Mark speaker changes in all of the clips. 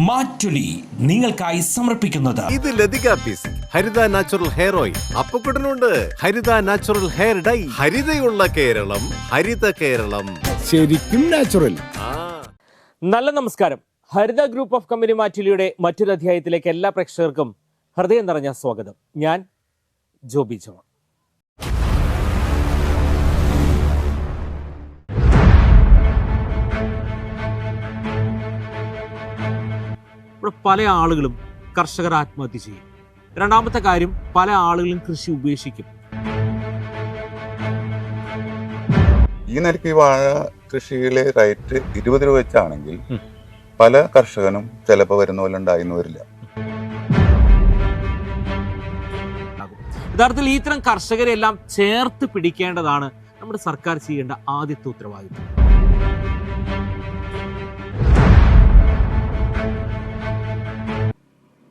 Speaker 1: മാറ്റുലി നിങ്ങൾക്കായി സമർപ്പിക്കുന്നത്.
Speaker 2: ഇത് ലതിക പീസ് Haritha natural hair oil. അപ്പക്കുട്ടനുണ്ട്. Haritha natural hair dye. ഹരിതയുള്ള Keralam Haritha Keralam.
Speaker 3: ശരിക്കും നാച്ചുറൽ.
Speaker 2: ആ.
Speaker 4: നല്ല നമസ്കാരം. ഹരിത ഗ്രൂപ്പ് ഓഫ് കമ്പനി മാറ്റുലിയുടെ മറ്റൊരു അധ്യായത്തിലേക്ക് എല്ലാ പ്രേക്ഷകർക്കും ഹൃദയം നിറഞ്ഞ സ്വാഗതം. ഞാൻ ജോബി ജോൺ. ഇവിടെ പല ആളുകളും കർഷകർ ആത്മഹത്യ ചെയ്യും. രണ്ടാമത്തെ കാര്യം പല ആളുകളും കൃഷി ഉപേക്ഷിക്കും.
Speaker 5: ഈ നിലയ്ക്ക് ഈ വാഴ കൃഷിയിലെ റേറ്റ് ഇരുപത് രൂപ വെച്ചാണെങ്കിൽ പല കർഷകനും ചിലപ്പോൾ വരുന്ന പോലെ ഉണ്ടായിരുന്നു വരില്ല.
Speaker 4: യഥാർത്ഥത്തിൽ ഇത്തരം കർഷകരെ എല്ലാം ചേർത്ത് പിടിക്കേണ്ടതാണ് നമ്മുടെ സർക്കാർ ചെയ്യേണ്ട ആദ്യത്തെ ഉത്തരവാദിത്വം.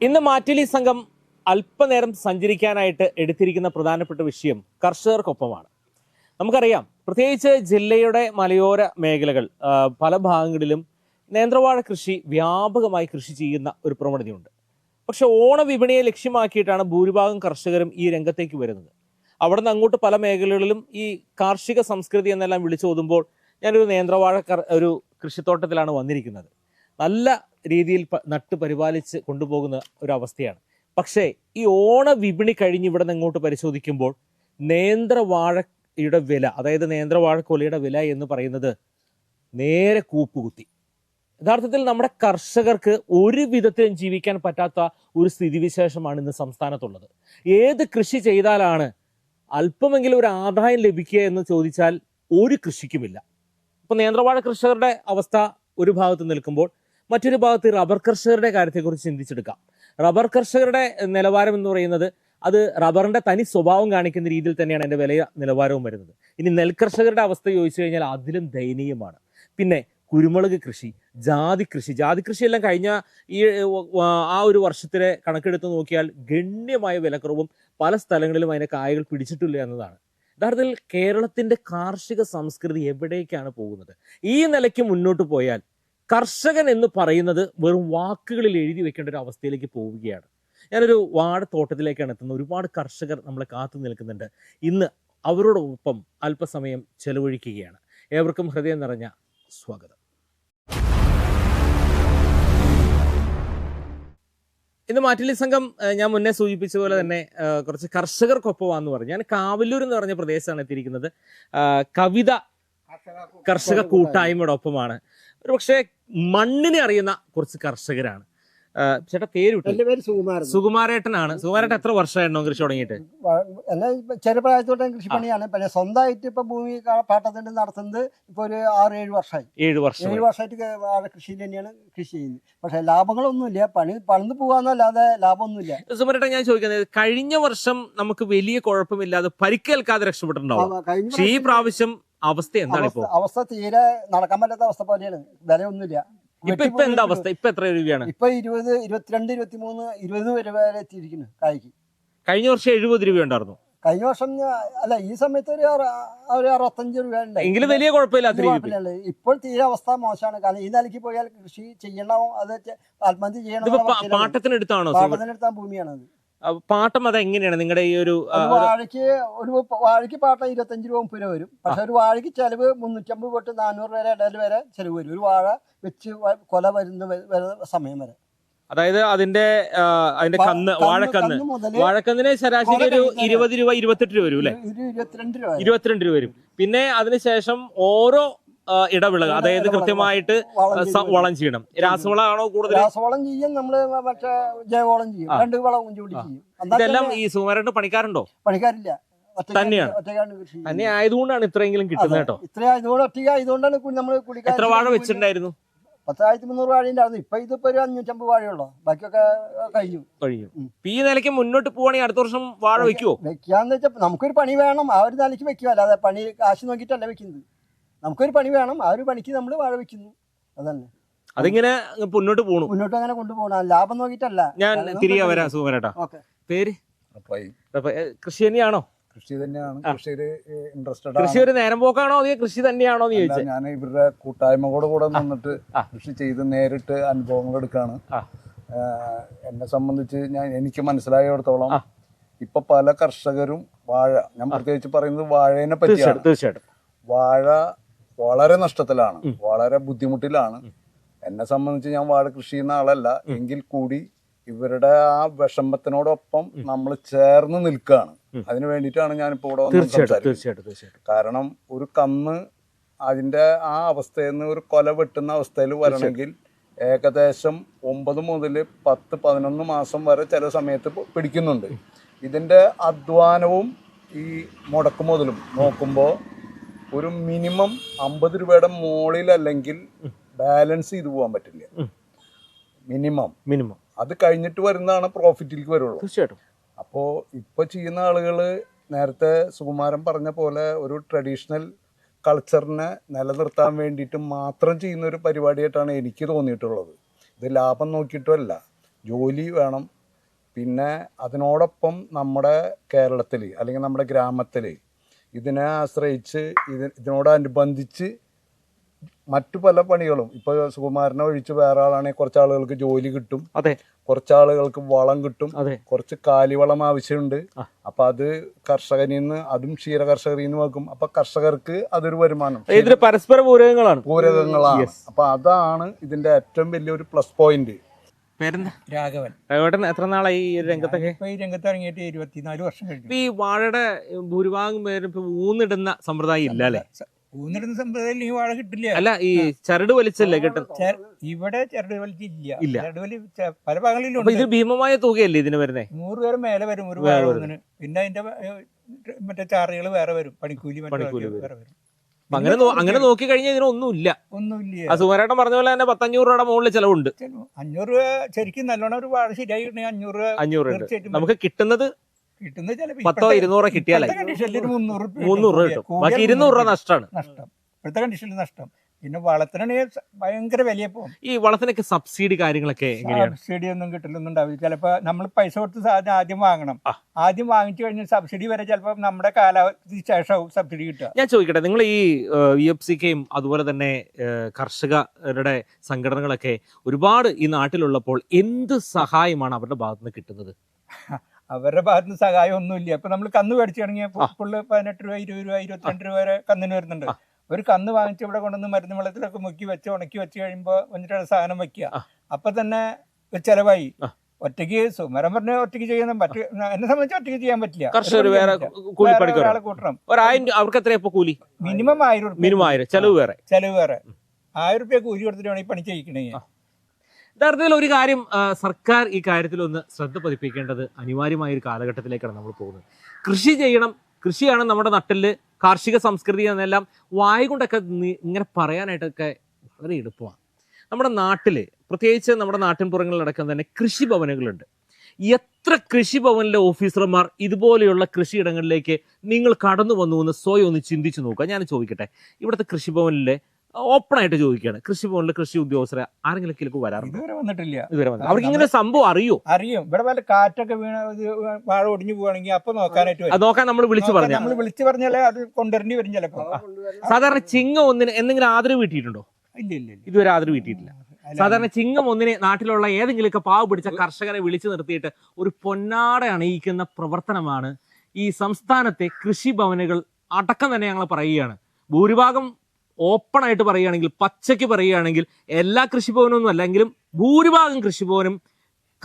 Speaker 4: ഇന്ന് മാറ്റുലി സംഘം അല്പനേരം സഞ്ചരിക്കാനായിട്ട് എടുത്തിരിക്കുന്ന പ്രധാനപ്പെട്ട വിഷയം കർഷകർക്കൊപ്പമാണ്. നമുക്കറിയാം പ്രത്യേകിച്ച് ജില്ലയുടെ മലയോര മേഖലകൾ പല ഭാഗങ്ങളിലും നേന്ത്രവാഴ കൃഷി വ്യാപകമായി കൃഷി ചെയ്യുന്ന ഒരു പ്രവണതയുണ്ട്. പക്ഷെ ഓണ ഓണവിപണിയെ ലക്ഷ്യമാക്കിയിട്ടാണ് ഭൂരിഭാഗം കർഷകരും ഈ രംഗത്തേക്ക് വരുന്നത്. അവിടെ നിന്ന് അങ്ങോട്ട് പല മേഖലകളിലും ഈ കാർഷിക സംസ്കൃതി എന്നെല്ലാം വിളിച്ചോതുമ്പോൾ ഞാനൊരു നേന്ത്രവാഴ ഒരു കൃഷിത്തോട്ടത്തിലാണ് വന്നിരിക്കുന്നത്. നല്ല രീതിയിൽ നട്ട് പരിപാലിച്ച് കൊണ്ടുപോകുന്ന ഒരു അവസ്ഥയാണ് പക്ഷേ ഈ ഓണ വിപണി കഴിഞ്ഞ് ഇവിടെ നിന്ന് ഇങ്ങോട്ട് പരിശോധിക്കുമ്പോൾ നേന്ത്രവാഴയുടെ വില അതായത് നേന്ത്രവാഴക്കൊലയുടെ വില എന്ന് പറയുന്നത് നേരെ കൂപ്പുകുത്തി. യഥാർത്ഥത്തിൽ നമ്മുടെ കർഷകർക്ക് ഒരു വിധത്തിലും ജീവിക്കാൻ പറ്റാത്ത ഒരു സ്ഥിതിവിശേഷമാണ് ഇന്ന് സംസ്ഥാനത്തുള്ളത്. ഏത് കൃഷി ചെയ്താലാണ് അല്പമെങ്കിലും ഒരു ആദായം ലഭിക്കുക എന്ന് ചോദിച്ചാൽ ഒരു കൃഷിക്കുമില്ല. ഇപ്പോൾ നേന്ത്രവാഴ കർഷകരുടെ അവസ്ഥ ഒരു ഭാഗത്ത് നിൽക്കുമ്പോൾ മറ്റൊരു ഭാഗത്ത് റബ്ബർ കർഷകരുടെ കാര്യത്തെക്കുറിച്ച് ചിന്തിച്ചെടുക്കാം. റബ്ബർ കർഷകരുടെ നിലവാരം എന്ന് പറയുന്നത് അത് റബ്ബറിന്റെ തനി സ്വഭാവം കാണിക്കുന്ന രീതിയിൽ തന്നെയാണ് എന്റെ വില നിലവാരവും വരുന്നത്. ഇനി നെൽകർഷകരുടെ അവസ്ഥ ചോദിച്ചു കഴിഞ്ഞാൽ അതിലും ദയനീയമാണ്. പിന്നെ കുരുമുളക് കൃഷി ജാതി കൃഷി. ജാതി കൃഷിയെല്ലാം കഴിഞ്ഞ ഈ ആ ഒരു വർഷത്തിലെ കണക്കെടുത്ത് നോക്കിയാൽ ഗണ്യമായ വിലക്കുറവും പല സ്ഥലങ്ങളിലും അതിന്റെ കായകൾ പിടിച്ചിട്ടില്ല എന്നതാണ്. യഥാർത്ഥത്തിൽ കേരളത്തിന്റെ കാർഷിക സംസ്കൃതി എവിടേക്കാണ് പോകുന്നത്? ഈ നിലയ്ക്ക് മുന്നോട്ട് പോയാൽ കർഷകൻ എന്ന് പറയുന്നത് വെറും വാക്കുകളിൽ എഴുതി വെക്കേണ്ട ഒരു അവസ്ഥയിലേക്ക് പോവുകയാണ്. ഞാനൊരു വാഴത്തോട്ടത്തിലേക്കാണ് എത്തുന്നത്. ഒരുപാട് കർഷകർ നമ്മളെ കാത്തു നിൽക്കുന്നുണ്ട്. ഇന്ന് അവരോടൊപ്പം അല്പസമയം ചെലവഴിക്കുകയാണ്. ഏവർക്കും ഹൃദയം നിറഞ്ഞ സ്വാഗതം. ഇന്ന് മാറ്റിലി സംഘം ഞാൻ മുന്നേ സൂചിപ്പിച്ച പോലെ തന്നെ കുറച്ച് കർഷകർക്കൊപ്പമാന്ന് പറഞ്ഞു. ഞാൻ കാവല്ലൂർ എന്ന് പറഞ്ഞ പ്രദേശത്താണ് എത്തിയിരിക്കുന്നത്. കവിത കർഷക കൂട്ടായ്മയുടെ ഒപ്പമാണ് ഒരു പക്ഷേ മണ്ണിനെ അറിയുന്ന കുറച്ച് കർഷകരാണ്. ചേട്ടാ പേര്
Speaker 6: എന്റെ പേര് സുകുമാരൻ.
Speaker 4: സുകുമാരേട്ടനാണ്. സുകുമാരേട്ടൻ എത്ര വർഷമായിരുന്നു കൃഷി തുടങ്ങിയിട്ട്?
Speaker 6: എല്ലാം ഇപ്പൊ ചെറുപ്രായത്തോടെ കൃഷിപ്പണിയാണ് പിന്നെ സ്വന്തമായിട്ട് ഇപ്പൊ ഭൂമി പാട്ടത്തിന്റെ നടത്തുന്നത് ഇപ്പൊ ഒരു ആറ് ഏഴ് വർഷമായി.
Speaker 4: ഏഴ് വർഷം.
Speaker 6: ഏഴ് വർഷമായിട്ട് കൃഷി വാഴ കൃഷിയിൽ തന്നെയാണ് കൃഷി ചെയ്യുന്നത്. പക്ഷെ ലാഭങ്ങളൊന്നുമില്ല. പണി പണിന്ന് പോകാന്നല്ലാതെ ലാഭമൊന്നുമില്ല.
Speaker 4: സുകുമാരേട്ടൻ ഞാൻ ചോദിക്കുന്നത് കഴിഞ്ഞ വർഷം നമുക്ക് വലിയ കുഴപ്പമില്ലാതെ പരിക്കേൽക്കാതെ രക്ഷപ്പെട്ടിട്ടുണ്ടാവും. ഈ
Speaker 6: പ്രാവശ്യം
Speaker 4: അവസ്ഥ എന്താണ് ഇപ്പോ?
Speaker 6: അവസ്ഥ തീരെ നടക്കാൻ പറ്റാത്ത അവസ്ഥ പോലെയാണ്. വിലയൊന്നുമില്ല.
Speaker 4: ഇപ്പൊ ഇപ്പൊ എന്താ അവസ്ഥ? ഇപ്പൊ എത്ര രൂപയാണ്?
Speaker 6: ഇപ്പൊ ഇരുപത് ഇരുപത്തിരണ്ട് ഇരുപത്തിമൂന്ന് ഇരുപത് വരെ വരെ എത്തിയിരിക്കുന്നു കായ്ക്ക്.
Speaker 4: കഴിഞ്ഞ വർഷം എഴുപത് രൂപ ഉണ്ടായിരുന്നു.
Speaker 6: കഴിഞ്ഞ വർഷം അല്ല ഈ സമയത്ത് ഒരു ഒരു അറുപത്തഞ്ച് രൂപ
Speaker 4: എങ്കിലും വലിയ
Speaker 6: കുഴപ്പമില്ല. ഇപ്പോൾ തീരെ അവസ്ഥ മോശമാണ്. കാരണം ഈ നിലയ്ക്ക് പോയാൽ കൃഷി ചെയ്യണോ അത് ആത്മഹത്യ ചെയ്യണോ.
Speaker 4: പാട്ടത്തിനെടുത്താണോ സുകുമാരൻ?
Speaker 6: പാട്ടത്തിനെടുത്ത ഭൂമിയാണ്
Speaker 4: പാട്ടം അത് എങ്ങനെയാണ് നിങ്ങളുടെ ഈ ഒരു
Speaker 6: വാഴയ്ക്ക് ഒരു വാഴയ്ക്ക് പാട്ട ഇരുപത്തഞ്ച് രൂപ മുപ്പത് രൂപ വരും. പക്ഷെ ഒരു വാഴയ്ക്ക് ചെലവ് മുന്നൂറ്റമ്പത് തൊട്ട് നാനൂറ് വരെ ഇടയിൽ വരെ ചെലവ് വരും. ഒരു വാഴ വെച്ച് കൊല വരുന്ന സമയം വരെ.
Speaker 4: അതായത് അതിന്റെ അതിന്റെ കന്ന് വാഴക്കന്ന്. വാഴക്കന്നിന് ശരാശരി ഒരു. ഇരുപത് രൂപ ഇരുപത്തെട്ട് രൂപ വരും അല്ലെ?
Speaker 6: ഇരുപത്തിരണ്ട് രൂപ വരെ.
Speaker 4: ഇരുപത്തിരണ്ട് രൂപ വരും. പിന്നെ അതിനുശേഷം ഓരോ ഇടവിളകൾ അതായത് കൃത്യമായിട്ട്
Speaker 6: വളം
Speaker 4: ചെയ്യണം. രാസവളമാണോ കൂടുതൽ
Speaker 6: രാസവളം ചെയ്യും നമ്മൾ മറ്റേ ജൈവവളം ചെയ്യും. രണ്ട് വളവും. ചെയ്യും.
Speaker 4: ഇതെല്ലാം ഈ സുകുമാരന്റെ പണിക്കാരുണ്ടോ?
Speaker 6: പണിക്കാരില്ല.
Speaker 4: തന്നെയാണ്. തന്നെ ആയതുകൊണ്ടാണ് ഇത്രയെങ്കിലും കിട്ടുന്നത്. കേട്ടോ.
Speaker 6: ഇത്ര ഇതുകൊണ്ട് ഒറ്റയ്ക്ക് ഇതുകൊണ്ടാണ് നമ്മൾ കുടിക്കാൻ
Speaker 4: എത്ര വാഴ വെച്ചിട്ടുണ്ടായിരുന്നു?
Speaker 6: പത്തായിരത്തി മുന്നൂറ് വാഴ ഉണ്ടായിരുന്നു. ഇപ്പൊ ഇതിപ്പോ ഒരു അഞ്ഞൂറ്റമ്പത് വാഴയുള്ളൂ ബാക്കിയൊക്കെ കഴിഞ്ഞു.
Speaker 4: കഴിഞ്ഞു. ഈ നിലയ്ക്ക് മുന്നോട്ട് പോവാണെങ്കിൽ അടുത്ത വർഷം വാഴ വെക്കുവോ?
Speaker 6: വെക്കാന്ന് വെച്ചാൽ നമുക്കൊരു പണി വേണം. ആ ഒരു നിലയ്ക്ക് വെക്കുക അല്ലാതെ പണി കാശ് നോക്കിയിട്ടല്ല വെക്കുന്നത്. നമുക്കൊരു പണി വേണം. ആ ഒരു പണിക്ക് നമ്മൾ വാഴ വെക്കുന്നു. അതന്നെ
Speaker 4: അതിങ്ങനെ മുന്നോട്ട് പോണു.
Speaker 6: മുന്നോട്ട് അങ്ങനെ കൊണ്ടുപോകണം ലാഭം നോക്കിയിട്ടല്ല.
Speaker 4: ഞാൻ തിരികെ വരാം സുകുമാരേട്ടാ പേര്? കൃഷി തന്നെയാണോ?
Speaker 7: കൃഷി തന്നെയാണ്.
Speaker 4: കൃഷി
Speaker 7: കൃഷിയിൽ ഇൻട്രസ്റ്റഡ്
Speaker 4: കൃഷി ഒരു നേരം പോക്കാണോ അതോ കൃഷി തന്നെയാണോ എന്ന് ചോദിച്ചത്
Speaker 7: ഞാൻ ഇവരുടെ കൂട്ടായ്മയോട് കൂടെ നിന്നിട്ട് കൃഷി ചെയ്ത് നേരിട്ട് അനുഭവങ്ങൾ എടുക്കാണ്. എന്നെ സംബന്ധിച്ച് ഞാൻ എനിക്ക് മനസ്സിലായിടത്തോളം. ഇപ്പൊ പല കർഷകരും വാഴ ഞാൻ പ്രത്യേകിച്ച് പറയുന്നത് വാഴേനെ പറ്റിയാണ്.
Speaker 4: തീർച്ചയായിട്ടും തീർച്ചയായിട്ടും.
Speaker 7: വാഴ വളരെ നഷ്ടത്തിലാണ് വളരെ ബുദ്ധിമുട്ടിലാണ്. എന്നെ സംബന്ധിച്ച് ഞാൻ വാഴ കൃഷി ചെയ്യുന്ന ആളല്ല. എങ്കിൽ കൂടി ഇവരുടെ ആ വിഷമത്തിനോടൊപ്പം നമ്മൾ ചേർന്ന് നിൽക്കുകയാണ്. അതിന് വേണ്ടിയിട്ടാണ് ഞാനിപ്പോ ഇവിടെ
Speaker 4: തീർച്ചയായിട്ടും
Speaker 7: കാരണം ഒരു കന്ന് അതിന്റെ ആ അവസ്ഥയിൽ നിന്ന് ഒരു കൊല വെട്ടുന്ന അവസ്ഥയിൽ വരണമെങ്കിൽ ഏകദേശം ഒമ്പത് മുതൽ പത്ത് പതിനൊന്ന് മാസം വരെ ചില സമയത്ത് പിടിക്കുന്നുണ്ട്. ഇതിന്റെ അധ്വാനവും ഈ മുടക്കുമുതലും നോക്കുമ്പോൾ ഒരു മിനിമം അമ്പത് രൂപയുടെ മുകളിൽ അല്ലെങ്കിൽ ബാലൻസ് ചെയ്തു പോകാൻ പറ്റില്ല. മിനിമം.
Speaker 4: മിനിമം.
Speaker 7: അത് കഴിഞ്ഞിട്ട് വരുന്നതാണ് പ്രോഫിറ്റിലേക്ക് വരുള്ളൂ.
Speaker 4: തീർച്ചയായിട്ടും.
Speaker 7: അപ്പോൾ ഇപ്പോൾ ചെയ്യുന്ന ആളുകൾ നേരത്തെ സുകുമാരൻ പറഞ്ഞ പോലെ ഒരു ട്രഡീഷണൽ കൾച്ചറിനെ നിലനിർത്താൻ വേണ്ടിയിട്ട് മാത്രം ചെയ്യുന്ന ഒരു പരിപാടിയായിട്ടാണ് എനിക്ക് തോന്നിയിട്ടുള്ളത്. ഇത് ലാഭം നോക്കിയിട്ടല്ല ജോലി വേണം. പിന്നെ അതിനോടൊപ്പം നമ്മുടെ കേരളത്തിൽ അല്ലെങ്കിൽ നമ്മുടെ ഗ്രാമത്തിൽ ഇതിനെ ആശ്രയിച്ച് ഇത് ഇതിനോടനുബന്ധിച്ച് മറ്റു പല പണികളും. ഇപ്പൊ സുകുമാരനെ ഒഴിച്ച് വേറെ ആളാണെങ്കിൽ കുറച്ച് ആളുകൾക്ക് ജോലി കിട്ടും.
Speaker 4: അതെ.
Speaker 7: കുറച്ച് ആളുകൾക്ക് വളം കിട്ടും.
Speaker 4: അതെ.
Speaker 7: കുറച്ച് കാലിവളം ആവശ്യമുണ്ട്. അപ്പൊ അത് കർഷകരിൽ നിന്ന് അതും ക്ഷീര കർഷകരിൽ നിന്ന് വെക്കും. അപ്പൊ കർഷകർക്ക് അതൊരു വരുമാനം.
Speaker 4: പരസ്പര പൂരകങ്ങളാണ്.
Speaker 7: പൂരകങ്ങളാണ്. അപ്പൊ അതാണ് ഇതിന്റെ ഏറ്റവും വലിയൊരു പ്ലസ് പോയിന്റ്
Speaker 4: പേരെന്താ?
Speaker 8: രാഘവൻ.
Speaker 4: രാഘവേട്ടൻ എത്ര നാളായി ഈ ഒരു രംഗത്തൊക്കെ?
Speaker 8: ഇപ്പൊ ഈ രംഗത്ത് ഇറങ്ങിയിട്ട് ഇരുപത്തിനാല് വർഷം
Speaker 4: ഇപ്പൊ
Speaker 8: കഴിഞ്ഞു
Speaker 4: ഈ വാഴയുടെ ഭൂരിഭാഗം പേരും ഇപ്പൊ ഊന്നിടുന്ന സമ്പ്രദായം ഇല്ല അല്ലേ?
Speaker 8: ഊന്നിടുന്ന സമ്പ്രദായം ഈ വാഴ കിട്ടില്ല.
Speaker 4: അല്ല ഈ ചരട് വലിച്ചല്ലേ കിട്ടും
Speaker 8: ചെ- ഇവിടെ ചരട് വലിച്ചില്ല ഇല്ല. ചരട് വലി ചെ- പല ഭാഗങ്ങളിലും
Speaker 4: അപ്പൊ
Speaker 8: ഉണ്ട്.
Speaker 4: ഇത് ഭീമമായ തുകയല്ലേ ഇതിന് വരുന്നേ?
Speaker 8: നൂറ് പേര് മേലെ വരും ഒരു
Speaker 4: വേറെ
Speaker 8: വാഴ. പിന്നെ അതിന്റെ ഏ, മറ്റേ ചാറുകൾ വേറെ വരും. പണിക്കൂലി മറ്റേ
Speaker 4: പണിക്കൂലി.
Speaker 8: വേറെ വരും.
Speaker 4: അങ്ങനെ അങ്ങനെ നോക്കി കഴിഞ്ഞാൽ ഇതിനൊന്നുമില്ല.
Speaker 8: ഒന്നുമില്ല.
Speaker 4: സുമാരേട്ടൻ പറഞ്ഞ പോലെ തന്നെ പത്തഞ്ഞൂറ് രൂപയുടെ മുകളിൽ ചെലവുണ്ട്.
Speaker 8: ചെലവ്. അഞ്ഞൂറ് രൂപ ശരിക്കും നല്ലോണം ഒരു വാഴ ശരിയായി കിട്ടണമെങ്കിൽ അഞ്ഞൂറ് രൂപ
Speaker 4: അഞ്ഞൂറ്
Speaker 8: തീർച്ചയായിട്ടും
Speaker 4: നമുക്ക് കിട്ടുന്നത്
Speaker 8: കിട്ടുന്നത് ചിലപ്പോ
Speaker 4: പത്തോ ഇരുന്നൂറ് കിട്ടിയാലായി
Speaker 8: മുന്നൂറ് രൂപ
Speaker 4: കിട്ടും. ബാക്കി ഇരുന്നൂറ് രൂപ നഷ്ടമാണ്.
Speaker 8: നഷ്ടം. ഇപ്പോഴത്തെ കണ്ടീഷനിൽ നഷ്ടം. പിന്നെ വളത്തിനാണെങ്കിൽ ഭയങ്കര വലിയ പോകും
Speaker 4: ഈ വളത്തിനൊക്കെ സബ്സിഡി കാര്യങ്ങളൊക്കെ
Speaker 8: സബ്സിഡി ഒന്നും കിട്ടലൊന്നും ഉണ്ടാവില്ല ചിലപ്പോ നമ്മൾ പൈസ കൊടുത്ത് സാധനം ആദ്യം വാങ്ങണം. ആദ്യം വാങ്ങിച്ചു കഴിഞ്ഞാൽ സബ്സിഡി വരെ ചിലപ്പോൾ നമ്മുടെ കാലാവധി ശേഷവും സബ്സിഡി കിട്ടുക.
Speaker 4: ഞാൻ ചോദിക്കട്ടെ നിങ്ങൾ ഈ വി എഫ് സിക്കെയും അതുപോലെ തന്നെ കർഷകരുടെ സംഘടനകളൊക്കെ ഒരുപാട് ഈ നാട്ടിലുള്ളപ്പോൾ എന്ത് സഹായമാണ് അവരുടെ ഭാഗത്ത് നിന്ന് കിട്ടുന്നത്?
Speaker 8: അവരുടെ ഭാഗത്ത് നിന്ന് സഹായം ഒന്നുമില്ല. അപ്പൊ നമ്മൾ കന്ന് മേടിച്ചു തുടങ്ങിയ ഫുള്ള് പതിനെട്ട് രൂപ ഇരുപത് രൂപ ഇരുപത്തിരണ്ട് രൂപ വരെ കന്നിന് വരുന്നുണ്ട്. ഒരു കന്ന് വാങ്ങിച്ച് ഇവിടെ കൊണ്ടുവന്ന് മരുന്ന് വെള്ളത്തിലൊക്കെ മുക്കി വെച്ച് ഉണക്കി വെച്ച് കഴിയുമ്പോൾ വന്നിട്ടാണ് സാധനം വെക്കുക അപ്പം തന്നെ ഒരു ചെലവായി. ഒറ്റയ്ക്ക് സുമരം പറഞ്ഞ ഒറ്റയ്ക്ക് ചെയ്യുന്ന മറ്റു എന്നെ സംബന്ധിച്ച് ഒറ്റയ്ക്ക് ചെയ്യാൻ പറ്റില്ല.
Speaker 4: കർഷകർ വേറെ
Speaker 8: കൂലി പറ്റില്ല.
Speaker 4: കൂലിപ്പണിക്കാർ
Speaker 8: വേറെ ഒരാളെ കൂട്ടണം.
Speaker 4: അവർക്ക് കൂലി?
Speaker 8: മിനിമം ആയിരം
Speaker 4: മിനിമം ആയിരം. ചെലവ് വേറെ.
Speaker 8: ചെലവ് വേറെ. ആയിരം റുപ്യ കൂലി കൊടുത്തിട്ട് വേണം ഈ പണി ചെയ്യിക്കണേ.
Speaker 4: യഥാർത്ഥത്തിൽ ഒരു കാര്യം സർക്കാർ ഈ കാര്യത്തിൽ ഒന്ന് ശ്രദ്ധ പതിപ്പിക്കേണ്ടത് അനിവാര്യമായ ഒരു കാലഘട്ടത്തിലേക്കാണ് നമ്മൾ പോകുന്നത്. കൃഷി ചെയ്യണം. കൃഷിയാണ് നമ്മുടെ നട്ടിൽ കാർഷിക സംസ്കൃതി എന്നെല്ലാം വായ കൊണ്ടൊക്കെ നി- ഇങ്ങനെ പറയാനായിട്ടൊക്കെ വളരെ എളുപ്പമാണ്. നമ്മുടെ നാട്ടിൽ പ്രത്യേകിച്ച് നമ്മുടെ നാട്ടിൻപുറങ്ങളിലടക്കം തന്നെ കൃഷിഭവനുകളുണ്ട്. എത്ര കൃഷിഭവനിലെ ഓഫീസർമാർ ഇതുപോലെയുള്ള കൃഷിയിടങ്ങളിലേക്ക് നിങ്ങൾ കടന്നു വന്നു എന്ന് സ്വയം ഒന്ന് ചിന്തിച്ചു നോക്കുക. ഞാൻ ചോദിക്കട്ടെ ഇവിടുത്തെ കൃഷിഭവനിലെ ഓപ്പൺ ആയിട്ട് ചോദിക്കുകയാണ്. കൃഷി കൃഷിഭവനിലെ കൃഷി ഉദ്യോഗസ്ഥരെ ആരെങ്കിലും ഇതിലേക്ക് വരാറുണ്ട്?
Speaker 8: ഇതുവരെ വന്നിട്ടില്ല.
Speaker 4: ഇതുവരെ വന്നത് അവർക്ക് ഇങ്ങനെ സംഭവം അറിയോ.
Speaker 8: അറിയും. ഇവിടെ വല്ല കാറ്റൊക്കെ വീണ ഇത് വാഴ ഒടിഞ്ഞു പോവാണെങ്കിൽ അപ്പൊ നോക്കാനായിട്ട് വരും.
Speaker 4: അത് നോക്കാൻ നമ്മൾ വിളിച്ചു പറഞ്ഞു.
Speaker 8: നമ്മൾ വിളിച്ചു പറഞ്ഞാലേ അത് കൊണ്ടുവരേണ്ടി വരും ചിലപ്പോ.
Speaker 4: സാധാരണ ചിങ്ങ ഒന്നിന് എന്തെങ്കിലും ആദരവ് കിട്ടിയിട്ടുണ്ടോ?
Speaker 8: ഇല്ല ഇല്ല ഇല്ല.
Speaker 4: ഇതുവരെ ആദരവ് കിട്ടിയിട്ടില്ല. സാധാരണ ചിങ്ങം ഒന്നിനെ നാട്ടിലുള്ള ഏതെങ്കിലുമൊക്കെ പാവ പിടിച്ച കർഷകരെ വിളിച്ചു നിർത്തിയിട്ട് ഒരു പൊന്നാട അണിയിക്കുന്ന പ്രവർത്തനമാണ് ഈ സംസ്ഥാനത്തെ കൃഷി ഭവനുകൾ അടക്കം തന്നെ ഞങ്ങൾ പറയുകയാണ്. ഭൂരിഭാഗം ഓപ്പൺ ആയിട്ട് പറയുകയാണെങ്കിൽ പച്ചയ്ക്ക് പറയുകയാണെങ്കിൽ എല്ലാ കൃഷിഭവനൊന്നും അല്ലെങ്കിലും ഭൂരിഭാഗം കൃഷിഭവനും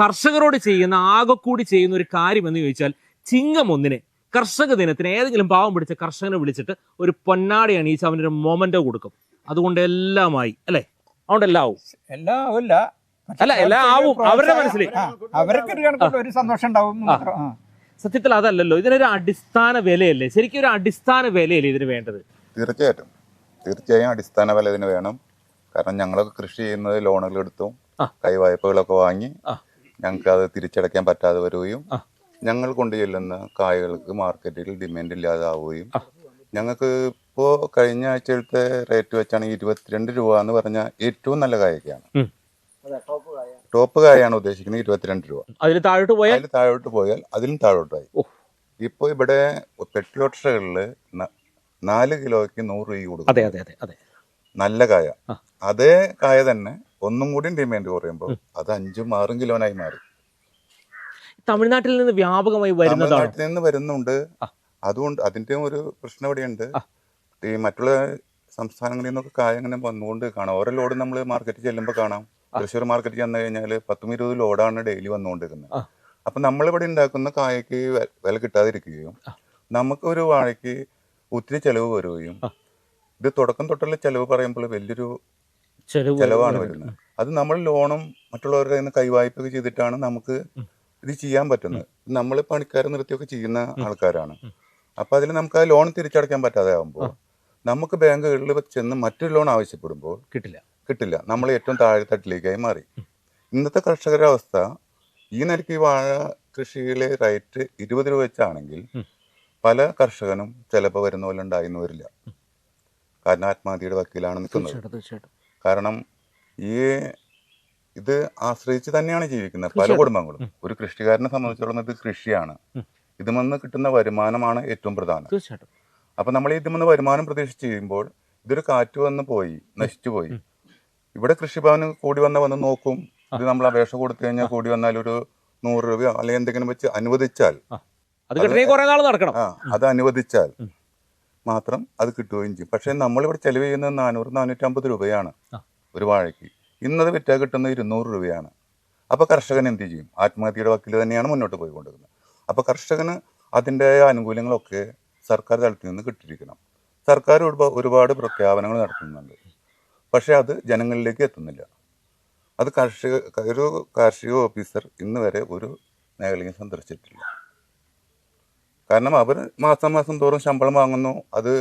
Speaker 4: കർഷകരോട് ചെയ്യുന്ന ആകെ കൂടി ചെയ്യുന്ന ഒരു കാര്യം എന്ന് ചോദിച്ചാൽ ചിങ്ങം ഒന്നിനെ കർഷക ദിനത്തിന് ഏതെങ്കിലും പാവം പിടിച്ച കർഷകനെ വിളിച്ചിട്ട് ഒരു പൊന്നാടി അണിയിച്ച് അവനൊരു മൊമെന്റോ കൊടുക്കും. അതുകൊണ്ട് എല്ലാമായി അല്ലേ? അതുകൊണ്ട് എല്ലാം ആവും
Speaker 8: എല്ലാം ആവില്ല
Speaker 4: അല്ല, എല്ലാം ആവും. അവരുടെ
Speaker 8: മനസ്സിൽ അവർക്ക് ഒരു കണക്കുള്ള ഒരു സന്തോഷം ഉണ്ടാവും.
Speaker 4: സത്യത്തിൽ അതല്ലല്ലോ ഇതിനൊരു അടിസ്ഥാന വിലയല്ലേ? ശരിക്കും ഒരു അടിസ്ഥാന വിലയല്ലേ ഇതിന് വേണ്ടത്?
Speaker 5: തീർച്ചയായിട്ടും. തീർച്ചയായും അടിസ്ഥാന വില ഇതിന് വേണം കാരണം ഞങ്ങളൊക്കെ കൃഷി ചെയ്യുന്നത് ലോണുകൾ എടുത്തു
Speaker 4: ആ.
Speaker 5: കൈവായ്പകളൊക്കെ വാങ്ങി. ഞങ്ങൾക്ക് അത് തിരിച്ചടയ്ക്കാൻ പറ്റാതെ വരികയും. ഞങ്ങൾ കൊണ്ടു ചെല്ലുന്ന കായകൾക്ക് മാർക്കറ്റിൽ ഡിമാൻഡ് ഇല്ലാതാവുകയും. ഞങ്ങൾക്ക് ഇപ്പോൾ കഴിഞ്ഞ ആഴ്ചത്തെ റേറ്റ് വെച്ചാണെങ്കിൽ ഇരുപത്തിരണ്ട് രൂപ എന്ന് പറഞ്ഞാൽ ഏറ്റവും നല്ല കായൊക്കെയാണ്. ടോപ്പ് കായാണ് ഉദ്ദേശിക്കുന്നത് ഇരുപത്തിരണ്ട് രൂപ
Speaker 4: അതിന് താഴോട്ട് പോയാൽ
Speaker 5: അതിൽ താഴോട്ട് പോയാൽ അതിലും താഴോട്ടായി. ഇപ്പോൾ ഇവിടെ പെട്ടിലോട്ടകളിൽ നാല് കിലോയ്ക്ക് നൂറ് രൂപ കൊടുക്കും.
Speaker 4: അതെ അതെ അതെ അതെ.
Speaker 5: നല്ല കായ. അതേ കായ തന്നെ ഒന്നും കൂടി ഡിമാൻഡ് കുറയുമ്പോൾ അത് അഞ്ചും ആറും കിലോനായി മാറി.
Speaker 4: തമിഴ്നാട്ടിൽ നിന്ന് വ്യാപകമായി
Speaker 5: തമിഴ്നാട്ടിൽ നിന്ന് വരുന്നുണ്ട്. അതുകൊണ്ട് അതിന്റെ ഒരു പ്രശ്നം ഇവിടെയുണ്ട്. ഈ മറ്റുള്ള സംസ്ഥാനങ്ങളിൽ നിന്നൊക്കെ കായ അങ്ങനെ വന്നുകൊണ്ട് കാണാം. ഓരോ ലോഡ് നമ്മൾ മാർക്കറ്റിൽ ചെല്ലുമ്പോൾ കാണാം. തൃശ്ശൂർ മാർക്കറ്റിൽ ചെന്ന് കഴിഞ്ഞാൽ പത്തും ഇരുപത് ലോഡാണ് ഡെയിലി വന്നുകൊണ്ടിരിക്കുന്നത്.
Speaker 4: ആ.
Speaker 5: അപ്പൊ നമ്മളിവിടെ ഉണ്ടാക്കുന്ന കായക്ക് വില കിട്ടാതിരിക്കുകയും നമുക്ക് ഒരു വാഴയ്ക്ക് ഒത്തിരി ചെലവ് വരികയും ഇത് തുടക്കം തൊട്ടുള്ള ചെലവ് പറയുമ്പോൾ വലിയൊരു ചെലവാണ് വരുന്നത്. അത് നമ്മൾ ലോണും മറ്റുള്ളവരുടെ കയ്യിൽ നിന്ന് കൈവായ്പ ചെയ്തിട്ടാണ് നമുക്ക് ഇത് ചെയ്യാൻ പറ്റുന്നത്. നമ്മൾ പണിക്കാരെ നിർത്തിയൊക്കെ ചെയ്യുന്ന ആൾക്കാരാണ്. അപ്പൊ അതിൽ നമുക്ക് ആ ലോൺ തിരിച്ചടയ്ക്കാൻ പറ്റാതെ ആകുമ്പോൾ നമുക്ക് ബാങ്കുകളിൽ ചെന്ന് മറ്റൊരു ലോൺ ആവശ്യപ്പെടുമ്പോൾ
Speaker 4: കിട്ടില്ല.
Speaker 5: കിട്ടില്ല. നമ്മൾ ഏറ്റവും താഴെ തട്ടിലേക്കായി മാറി ഇന്നത്തെ കർഷകരുടെ അവസ്ഥ ഈ നിലയ്ക്ക് ഈ വാഴ കൃഷിയിലെ റേറ്റ് ഇരുപത് രൂപ വെച്ചാണെങ്കിൽ. പല കർഷകനും ചിലപ്പോൾ വരുന്ന പോലെ ഉണ്ടായിരുന്നു വരില്ല. കാരണം ആത്മഹത്യയുടെ വക്കീലാണ് നിൽക്കുന്നത്. കാരണം ഈ ഇത് ആശ്രയിച്ച് തന്നെയാണ് ജീവിക്കുന്നത് പല കുടുംബങ്ങളും. ഒരു കൃഷിക്കാരനെ സംബന്ധിച്ചിടത്തോളം ഇത് കൃഷിയാണ്.
Speaker 4: ഇത്
Speaker 5: ഇതുമെന്ന് കിട്ടുന്ന വരുമാനമാണ് ഏറ്റവും പ്രധാനം. അപ്പൊ നമ്മൾ ഇതുമെന്ന് വരുമാനം പ്രതീക്ഷിച്ച് ചെയ്യുമ്പോൾ ഇതൊരു കാറ്റ് വന്ന് പോയി നശിച്ചു പോയി. ഇവിടെ കൃഷിഭവന് കൂടി വന്ന വന്ന് നോക്കും. ഇത് നമ്മൾ അപേക്ഷ കൊടുത്തു കഴിഞ്ഞാൽ കൂടി വന്നാൽ ഒരു നൂറ് രൂപയോ അല്ലെങ്കിൽ എന്തെങ്കിലും വെച്ച് അനുവദിച്ചാൽ
Speaker 4: അത് കിട്ടണമെങ്കിൽ കുറെ നാൾ നടക്കണം.
Speaker 5: അത് അനുവദിച്ചാൽ മാത്രം അത് കിട്ടുകയും ചെയ്യും. പക്ഷേ നമ്മളിവിടെ ചെലവ് ചെയ്യുന്നത് നാനൂറ് നാനൂറ്റമ്പത് രൂപയാണ് ഒരു വാഴയ്ക്ക്. ഇന്നത് വിറ്റാൽ കിട്ടുന്നത് ഇരുന്നൂറ് രൂപയാണ്. അപ്പോൾ കർഷകൻ എന്ത് ചെയ്യും? ആത്മഹത്യയുടെ വക്കിൽ തന്നെയാണ് മുന്നോട്ട് പോയിക്കൊണ്ടിരുന്നത്. അപ്പോൾ കർഷകന് അതിന്റെ ആനുകൂല്യങ്ങളൊക്കെ സർക്കാർ തലത്തിൽ നിന്ന് കിട്ടിയിരിക്കണം. സർക്കാർ ഒരുപാട് പ്രഖ്യാപനങ്ങൾ നടത്തുന്നുണ്ട്. പക്ഷേ അത് ജനങ്ങളിലേക്ക് എത്തുന്നില്ല. അത് കാർഷിക ഒരു കാർഷിക ഓഫീസർ ഇന്ന് വരെ ഒരു മേഖലയും സന്ദർശിച്ചിട്ടില്ല. കാരണം അവർ മാസം മാസം തോറും ശമ്പളം വാങ്ങുന്നു. അത്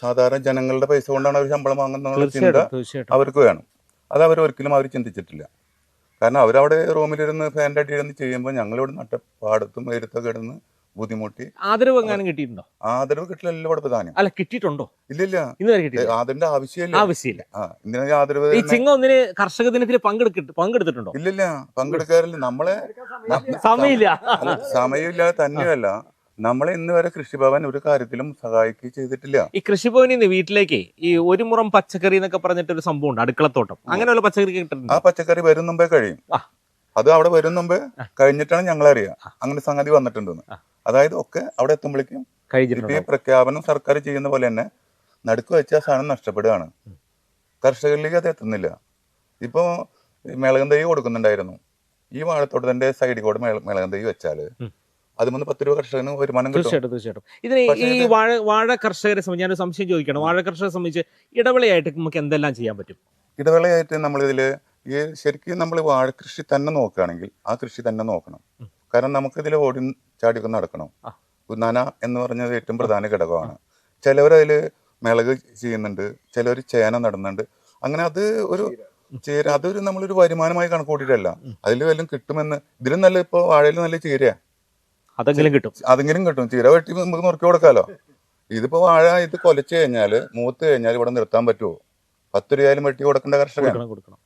Speaker 5: സാധാരണ ജനങ്ങളുടെ പൈസ കൊണ്ടാണ് അവർ ശമ്പളം വാങ്ങുന്നുള്ള ചിന്ത അവർക്ക് വേണം. അത് അവർ ഒരിക്കലും അവർ ചിന്തിച്ചിട്ടില്ല. കാരണം അവരവിടെ റൂമിലിരുന്ന് ഫാന്റെ അടിയിലിരുന്ന് ചെയ്യുമ്പോൾ ഞങ്ങളിവിടെ നട്ട പാടത്തും വെയിലത്തൊക്കെ ഇടുന്ന് ബുദ്ധിമുട്ടി.
Speaker 4: ആദരവ് എങ്ങാനും കിട്ടിയിട്ടുണ്ടോ?
Speaker 5: ആദരവ് കിട്ടില്ല ഇവിടെ പ്രധാനം.
Speaker 4: അല്ല കിട്ടിയിട്ടുണ്ടോ? ഇല്ല ഇല്ല.
Speaker 5: അതിന്റെ ആവശ്യമില്ല.
Speaker 4: ആവശ്യമില്ല.
Speaker 5: ആദരവ്
Speaker 4: ഈ? ചിങ്ങ ഒന്നിന് കർഷക ദിനത്തിൽ പങ്കെടുത്തിട്ടുണ്ടോ പങ്കെടുത്തിട്ടുണ്ടോ?
Speaker 5: ഇല്ല പങ്കെടുക്കാറില്ല. നമ്മളെ
Speaker 4: സമയമില്ല.
Speaker 5: സമയമില്ല തന്നെയല്ല. നമ്മളെ ഇന്ന് വരെ കൃഷിഭവൻ ഒരു കാര്യത്തിലും സഹായിക്കുകയും ചെയ്തിട്ടില്ല.
Speaker 4: ഈ കൃഷിഭവനിൽ നിന്ന് വീട്ടിലേക്ക് ഈ ഒരു മുറം പച്ചക്കറി എന്നൊക്കെ പറഞ്ഞിട്ട് ഒരു സംഭവം ഉണ്ട് അടുക്കളത്തോട്ടം അങ്ങനെയുള്ള പച്ചക്കറി
Speaker 5: ആ പച്ചക്കറി വരും മുമ്പേ കഴിയും. അത് അവിടെ വരും മുമ്പേ കഴിഞ്ഞിട്ടാണ് ഞങ്ങൾ അറിയുക അങ്ങനെ സംഗതി വന്നിട്ടുണ്ടെന്ന്. അതായത് ഒക്കെ അവിടെ എത്തുമ്പോഴേക്കും ഈ പ്രഖ്യാപനം സർക്കാർ ചെയ്യുന്ന പോലെ തന്നെ നടുക്ക് വെച്ച സാധനം നഷ്ടപ്പെടുകയാണ്. കർഷകരിലേക്ക് അത് എത്തുന്നില്ല. ഇപ്പോ മിളകൻ തൈ കൊടുക്കുന്നുണ്ടായിരുന്നു. ഈ വാഴത്തോട്ടത്തിന്റെ സൈഡിൽ കൂടെ മിള- മിളകൻ തൈ വെച്ചാൽ
Speaker 4: ഉം.
Speaker 5: നിന്ന് പത്ത് രൂപ കർഷകന് വരുമാനം
Speaker 4: തീർച്ചയായിട്ടും തീർച്ചയായിട്ടും. ഇതിന് ഈ വാഴ വാഴ കർഷകരെ സംബന്ധിച്ച് ഞാനൊരു സംശയം ചോദിക്കണം? വാഴ കർഷകരെ സംബന്ധിച്ച് ഇടവേളയായിട്ട് നമുക്ക് എന്തെല്ലാം ചെയ്യാൻ പറ്റും?
Speaker 5: ഇടവേളയായിട്ട് നമ്മളിതിൽ ഈ ശരിക്കും നമ്മൾ വാഴ കൃഷി തന്നെ നോക്കുകയാണെങ്കിൽ ആ കൃഷി തന്നെ നോക്കണം. കാരണം നമുക്കിതിൽ ഓടി ചാടിയൊക്കെ നടക്കണം. നന എന്ന് പറഞ്ഞത് ഏറ്റവും പ്രധാന ഘടകമാണ്. ചിലവരതിൽ മിളക് ചെയ്യുന്നുണ്ട് ചിലവർ ചേന നടുന്നുണ്ട്. അങ്ങനെ അത് ഒരു ചേര. അതൊരു നമ്മളൊരു വരുമാനമായി കണക്ക് കൂട്ടിയിട്ടല്ല അതിൽ വല്ലതും കിട്ടുമെന്ന് ഇതിലും നല്ല ഇപ്പോൾ വാഴയിൽ നല്ല ചീരയാ.
Speaker 4: അതെങ്കിലും കിട്ടും.
Speaker 5: അതെങ്കിലും കിട്ടും. ചീര വെട്ടി നമുക്ക് നുറുക്കി കൊടുക്കാലോ. ഇതിപ്പോ വാഴ ഇത് കൊലച്ചു കഴിഞ്ഞാൽ മൂത്ത് കഴിഞ്ഞാൽ ഇവിടെ നിർത്താൻ പറ്റുമോ പത്ത് രൂപയായാലും വെട്ടി കൊടുക്കേണ്ട കർഷകൻ.
Speaker 4: കൊടുക്കണം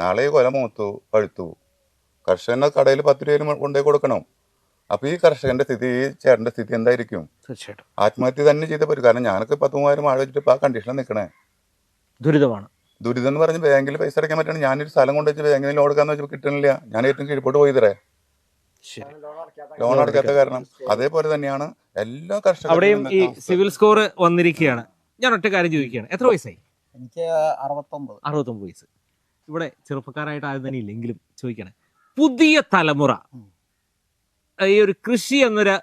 Speaker 5: നാളെ കൊല മൂത്തു പഴുത്തു. കർഷകന്റെ കടയിൽ പത്ത് രൂപയിലും കൊണ്ടുപോയി കൊടുക്കണം. അപ്പൊ ഈ കർഷകന്റെ സ്ഥിതി ഈ ചേട്ടന്റെ സ്ഥിതി എന്തായിരിക്കും?
Speaker 4: തീർച്ചയായിട്ടും.
Speaker 5: ആത്മഹത്യ തന്നെ ചെയ്ത പറ്റും. കാരണം ഞാനൊക്കെ പത്ത് മൂവായിരം വാഴ വെച്ചിട്ട് ഇപ്പൊ ആ കണ്ടീഷനിൽ നിൽക്കണേ
Speaker 4: ദുരിതമാണ്.
Speaker 5: ദുരിതം എന്ന് പറഞ്ഞ് ബാങ്കിൽ പൈസ അടയ്ക്കാൻ പറ്റണം ഞാനൊരു സ്ഥലം കൊണ്ടുവച്ച് ബാങ്കിൽ ലോൺ എടുക്കാന്ന് വെച്ചാൽ കിട്ടണില്ല. ഞാൻ ഏറ്റവും കീഴ്പോട്ട് പോയി തരേ
Speaker 4: ശരി
Speaker 5: ലോൺ അടയ്ക്കാത്ത കാരണം അതേപോലെ തന്നെയാണ് എല്ലാ
Speaker 4: അവിടെയും ഈ
Speaker 5: കർഷകരും
Speaker 4: സിവിൽ സ്കോർ വന്നിരിക്കുകയാണ്. ഞാൻ ഒറ്റ കാര്യം ചോദിക്കുകയാണ്. എത്ര വയസ്സായി?
Speaker 6: എനിക്ക് അറുപത്തൊമ്പത്.
Speaker 4: അറുപത്തൊമ്പത് വയസ്സ്. ഇവിടെ ചെറുപ്പക്കാരായിട്ട് ആരും തന്നെ ഇല്ലെങ്കിലും ചോദിക്കണേ. പുതിയ തലമുറ ഈ ഒരു കൃഷി എന്നൊരു